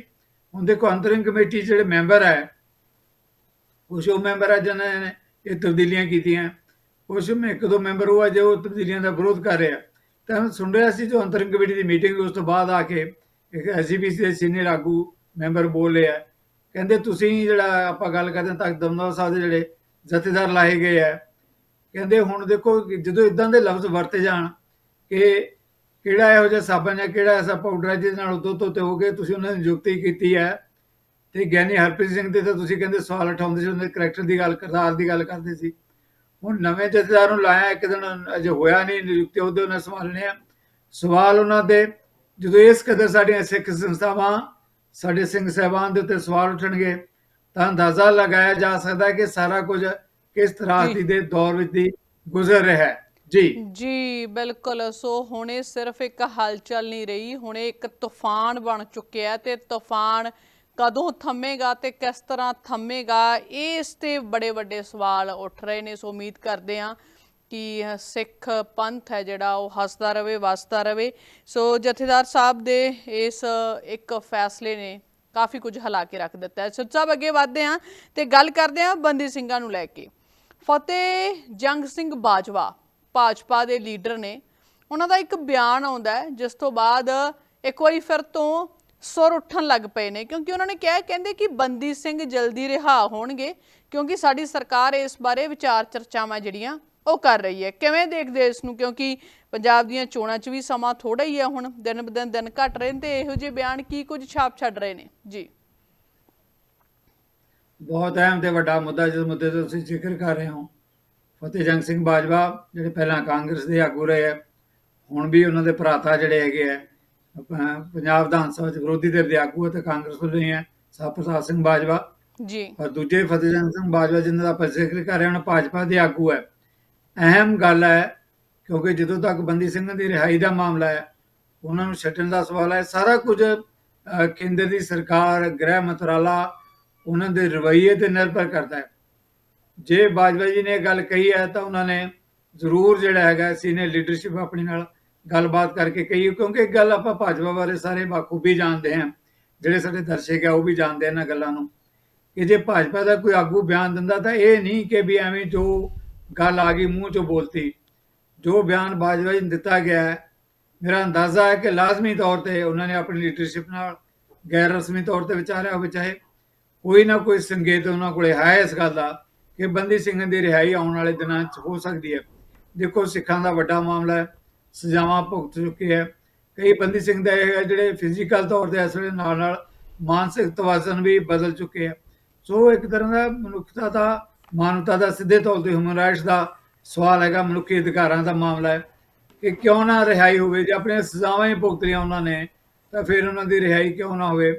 ਹੁਣ ਦੇਖੋ ਅੰਤਰਿਮ ਕਮੇਟੀ ਜਿਹੜੇ ਮੈਂਬਰ ਹੈ ਕੁਛ ਉਹ ਮੈਂਬਰ ਆ ਜਿਨ੍ਹਾਂ ਨੇ ਇਹ ਤਬਦੀਲੀਆਂ ਕੀਤੀਆਂ। ਕੁਛ ਮੈਂ ਇੱਕ ਦੋ ਮੈਂਬਰ ਉਹ ਆ ਜੋ ਤਬਦੀਲੀਆਂ ਦਾ ਵਿਰੋਧ ਕਰ ਰਿਹਾ ਤਾਂ ਸੁਣ ਰਿਹਾ ਸੀ ਜੋ ਅੰਤਰਿਮ ਕਮੇਟੀ ਦੀ ਮੀਟਿੰਗ ਉਸ ਤੋਂ ਬਾਅਦ ਆ ਕੇ ਇੱਕ ਐਸਜੀਪੀਸੀ ਦੇ ਸੀਨੀਅਰ ਆਗੂ ਮੈਂਬਰ ਬੋਲੇ ਆ ਕਹਿੰਦੇ, ਤੁਸੀਂ ਜਿਹੜਾ ਆਪਾਂ ਗੱਲ ਕਰਦੇ ਹਾਂ ਤੱਕ ਦਮਦਮਾ ਸਾਹਿਬ ਦੇ ਜਿਹੜੇ ਜਥੇਦਾਰ ਲਾਏ ਗਏ ਆ ਕਹਿੰਦੇ, ਹੁਣ ਦੇਖੋ ਜਦੋਂ ਇਦਾਂ ਦੇ ਲਫ਼ਜ਼ ਵਰਤੇ ਜਾਣ ਕਿ ਕਿਹੜਾ ਇਹੋ ਜਿਹਾ ਸਾਬਣ ਹੈ ਕਿਹੜਾ ਐਸਾ ਪਾਊਡਰ ਹੈ ਜਿਹਦੇ ਨਾਲ ਉਦੋਂ ਤੋਂ ਤੇ ਹੋ ਗਏ, ਤੁਸੀਂ ਉਹਨਾਂ ਦੀ ਨਿਯੁਕਤੀ ਕੀਤੀ ਹੈ। ਤੇ ਗਿਆਨੀ ਹਰਪ੍ਰੀਤ ਸਿੰਘ ਦੇ ਤਾਂ ਤੁਸੀਂ ਕਹਿੰਦੇ ਸਵਾਲ ਉਠਾਉਂਦੇ ਸੀ, ਉਹਨਾਂ ਦੇ ਕਰੈਕਟਰ ਦੀ ਗੱਲ ਕਰਤਾਰ ਦੀ ਗੱਲ ਕਰਦੇ ਸੀ। ਹੁਣ ਨਵੇਂ ਜਥੇਦਾਰ ਨੂੰ ਲਾਇਆ, ਇੱਕ ਦਿਨ ਅਜੇ ਹੋਇਆ ਨਹੀਂ ਨਿਯੁਕਤੀ, ਉਹਦੇ ਉਹਨਾਂ ਸੰਭਾਲਣੇ ਆ। ਸਵਾਲ ਉਹਨਾਂ ਦੇ ਜਦੋਂ ਇਸ ਕਦਰ ਸਾਡੀਆਂ ਸਿੱਖ ਸੰਸਥਾਵਾਂ ਸਾਡੇ ਸਿੰਘ ਸਾਹਿਬਾਨ ਦੇ ਉੱਤੇ ਸਵਾਲ ਉੱਠਣਗੇ ਤਾਂ ਅੰਦਾਜ਼ਾ ਲਗਾਇਆ ਜਾ ਸਕਦਾ ਹੈ ਕਿ ਸਾਰਾ ਕੁਝ ਕਿਸ ਤਰ੍ਹਾਂ। ਦੇ ਦੌਰ ਵਿੱਚ ਦੀ ਗੁਜ਼ਰ ਰਿਹਾ ਹੈ। ਜੀ। ਜੀ ਬਿਲਕੁਲ। ਸੋ ਹੁਣ ਸਿਰਫ ਇੱਕ ਹਲਚਲ ਨਹੀਂ ਰਹੀ ਹੁਣ ਇੱਕ ਤੂਫਾਨ ਬਣ ਚੁੱਕਿਆ ਹੈ ਤੇ ਤੂਫਾਨ ਕਦੋਂ ਥੰਮੇਗਾ ਤੇ ਕਿਸ ਤਰ੍ਹਾਂ ਥੰਮੇਗਾ ਇਸ ਤੇ ਬੜੇ ਵੱਡੇ ਸਵਾਲ ਉੱਠ ਰਹੇ ਨੇ। ਸੋ ਉਮੀਦ ਕਰਦੇ ਹਾਂ ਕਿ ਸਿੱਖ ਪੰਥ ਹੈ ਜਿਹੜਾ ਉਹ ਹੱਸਦਾ ਰਵੇ, ਵਸਦਾ ਰਵੇ। ਸੋ ਜਥੇਦਾਰ ਸਾਹਿਬ ਦੇ ਇਸ ਇੱਕ ਫੈਸਲੇ ਨੇ ਕਾਫੀ ਕੁਝ ਹਿਲਾ ਕੇ ਰੱਖ ਦਿੱਤਾ ਹੈ। ਸੋ ਸਾਹਿਬ ਅੱਗੇ ਵਧਦੇ ਹਾਂ ਤੇ ਗੱਲ ਕਰਦੇ ਹਾਂ ਬੰਦੀ ਸਿੰਘਾਂ ਨੂੰ ਲੈ ਕੇ। ਫਤਿਹ ਜੰਗ ਸਿੰਘ ਬਾਜਵਾ ਭਾਜਪਾ ਦੇ ਲੀਡਰ ਨੇ। ਉਹਨਾਂ ਦਾ ਇੱਕ ਬਿਆਨ ਆਉਂਦਾ ਹੈ, ਜਿਸ ਤੋਂ ਬਾਅਦ ਇੱਕ ਵਾਰੀ ਫਿਰ ਤੋਂ ਸੁਰ ਉੱਠਣ ਲੱਗ ਪਏ ਨੇ, ਕਿਉਂਕਿ ਉਹਨਾਂ ਨੇ ਕਿਹਾ, ਕਹਿੰਦੇ ਕਿ ਬੰਦੀ ਸਿੰਘ ਜਲਦੀ ਰਿਹਾ ਹੋਣਗੇ, ਕਿਉਂਕਿ ਸਾਡੀ ਸਰਕਾਰ ਇਸ ਬਾਰੇ ਵਿਚਾਰ ਚਰਚਾਵਾਂ ਜਿਹੜੀਆਂ ਉਹ ਕਰ ਰਹੀ ਹੈ। ਕਿਵੇਂ ਦੇਖਦੇ ਹੋ ਇਸ ਨੂੰ? ਕਿਉਂਕਿ ਪੰਜਾਬ ਦੀਆਂ ਚੋਣਾਂ 'ਚ ਵੀ ਸਮਾਂ ਥੋੜਾ ਹੀ ਹੈ ਹੁਣ। ਦਿਨ ਬ ਦਿਨ ਘਟ ਰਹੇ ਤੇ ਇਹੋ ਜਿਹੇ ਬਿਆਨ ਕੀ ਕੁਝ ਛਾਪ ਛੱਡ ਰਹੇ ਨੇ? ਜੀ। ਬਹੁਤ ਅਹਿਮ ਤੇ ਵੱਡਾ ਮੁੱਦਾ ਜਿਸ ਮੁੱਦੇ ਤੇ ਤੁਸੀਂ ਜ਼ਿਕਰ ਕਰ ਰਹੇ ਹੋ। ਫਤਿਹ ਜੰਗ ਸਿੰਘ ਬਾਜਵਾ ਜਿਹੜੇ ਪਹਿਲਾਂ ਕਾਂਗਰਸ ਦੇ ਆਗੂ ਰਹੇ ਆ ਹੁਣ ਵੀ ਉਹਨਾਂ ਦੇ ਭਰਾਤਾ ਜਿਹੜੇ ਹੈਗੇ ਆ ਪੰਜਾਬ ਵਿਧਾਨ ਸਭਾ ਚ ਵਿਰੋਧੀ ਧਿਰ ਦੇ ਆਗੂ ਤੇ ਕਾਂਗਰਸ ਤੋਂ ਰਹੇ ਆ ਸਾਹਿਬ ਪ੍ਰਸਾਦ ਸਿੰਘ ਬਾਜਵਾ। ਜੀ। ਔਰ ਦੂਜੇ ਫਤਿਹ ਜੰਗ ਸਿੰਘ ਬਾਜਵਾ ਜਿਨ੍ਹਾਂ ਦਾ ਆਪਾਂ ਜ਼ਿਕਰ ਕਰ ਰਹੇ ਹਾਂ ਭਾਜਪਾ ਦੇ ਆਗੂ ਹੈ ਅਹਿਮ ਗੱਲ ਹੈ, ਕਿਉਂਕਿ ਜਦੋਂ ਤੱਕ ਬੰਦੀ ਸਿੰਘਾਂ ਦੀ ਰਿਹਾਈ ਦਾ ਮਾਮਲਾ ਹੈ, ਉਹਨਾਂ ਨੂੰ ਛੱਡਣ ਦਾ ਸਵਾਲ ਹੈ। ਸਾਰਾ ਕੁਝ ਕੇਂਦਰ ਦੀ ਸਰਕਾਰ, ਗ੍ਰਹਿ ਮੰਤਰਾਲਾ ਉਹਨਾਂ ਦੇ ਰਵੱਈਏ ਤੇ ਨਿਰਭਰ ਕਰਦਾ ਹੈ। ਜੇ ਬਾਜਵਾ ਜੀ ਨੇ ਇਹ ਗੱਲ ਕਹੀ ਹੈ, ਤਾਂ ਉਹਨਾਂ ਨੇ ਜ਼ਰੂਰ ਜਿਹੜਾ ਹੈਗਾ, ਸੀਨੀਅਰ ਲੀਡਰਸ਼ਿਪ ਆਪਣੀ ਨਾਲ ਗੱਲਬਾਤ ਕਰਕੇ ਕਹੀ ਕਿਉਂਕਿ ਇੱਕ ਗੱਲ ਆਪਾਂ ਭਾਜਪਾ ਬਾਰੇ ਸਾਰੇ ਬਾਖੂਬੀ ਜਾਣਦੇ ਹਾਂ। ਜਿਹੜੇ ਸਾਡੇ ਦਰਸ਼ਕ ਆ, ਉਹ ਵੀ ਜਾਣਦੇ ਇਹਨਾਂ ਗੱਲਾਂ ਨੂੰ। ਕਿ ਜੇ ਭਾਜਪਾ ਦਾ ਕੋਈ ਆਗੂ ਬਿਆਨ ਦਿੰਦਾ, ਤਾਂ ਇਹ ਨਹੀਂ ਕਿ ਵੀ ਐਵੇਂ ਜੋ ਗੱਲ ਆ ਗਈ ਮੂੰਹ ਚੋਂ ਬੋਲਤੀ। ਜੋ ਬਿਆਨ ਬਾਜਵਾ ਜੀ ਨੂੰ ਦਿੱਤਾ ਗਿਆ ਹੈ, ਮੇਰਾ ਅੰਦਾਜ਼ਾ ਹੈ ਕਿ ਲਾਜ਼ਮੀ ਤੌਰ ਤੇ ਉਹਨਾਂ ਨੇ ਆਪਣੀ ਲੀਡਰਸ਼ਿਪ ਨਾਲ ਗੈਰ ਰਸਮੀ ਤੌਰ ਤੇ ਵਿਚਾਰਿਆ ਹੋਵੇ, ਚਾਹੇ ਕੋਈ ਨਾ ਕੋਈ ਸੰਕੇਤ ਉਹਨਾਂ ਕੋਲੇ ਹੈ ਇਸ ਗੱਲ ਦਾ ਕਿ ਬੰਦੀ ਸਿੰਘਾਂ ਦੀ ਰਿਹਾਈ ਆਉਣ ਵਾਲੇ ਦਿਨਾਂ 'ਚ ਹੋ ਸਕਦੀ ਹੈ। ਦੇਖੋ, ਸਿੱਖਾਂ ਦਾ ਵੱਡਾ ਮਾਮਲਾ ਹੈ, ਸਜ਼ਾਵਾਂ ਭੁਗਤ ਚੁੱਕੇ ਹੈ। ਕਈ ਬੰਦੀ ਸਿੰਘ ਦਾ ਇਹ ਹੈ ਜਿਹੜੇ ਫਿਜ਼ੀਕਲ ਤੌਰ ਤੇ ਇਸ ਵੇਲੇ ਨਾਲ ਨਾਲ ਮਾਨਸਿਕ ਤਵਾਜ਼ਨ ਵੀ ਬਦਲ ਚੁੱਕੇ ਹੈ। ਸੋ ਇੱਕ ਤਰ੍ਹਾਂ ਦਾ ਮਨੁੱਖਤਾ ਦਾ ਮਾਨਵਤਾ ਦਾ ਸਿੱਧੇ ਤੌਰ ਤੇ ਹਿਊਮਨ ਰਾਈਟਸ ਦਾ ਸਵਾਲ ਹੈਗਾ, ਮਨੁੱਖੀ ਅਧਿਕਾਰਾਂ ਦਾ ਮਾਮਲਾ ਹੈ ਕਿ ਕਿਉਂ ਨਾ ਰਿਹਾਈ ਹੋਵੇ, ਜੇ ਆਪਣੀਆਂ ਸਜ਼ਾਵਾਂ ਹੀ ਭੁਗਤ ਲਈਆਂ ਉਹਨਾਂ ਨੇ, ਤਾਂ ਫਿਰ ਉਹਨਾਂ ਦੀ ਰਿਹਾਈ ਕਿਉਂ ਨਾ ਹੋਵੇ।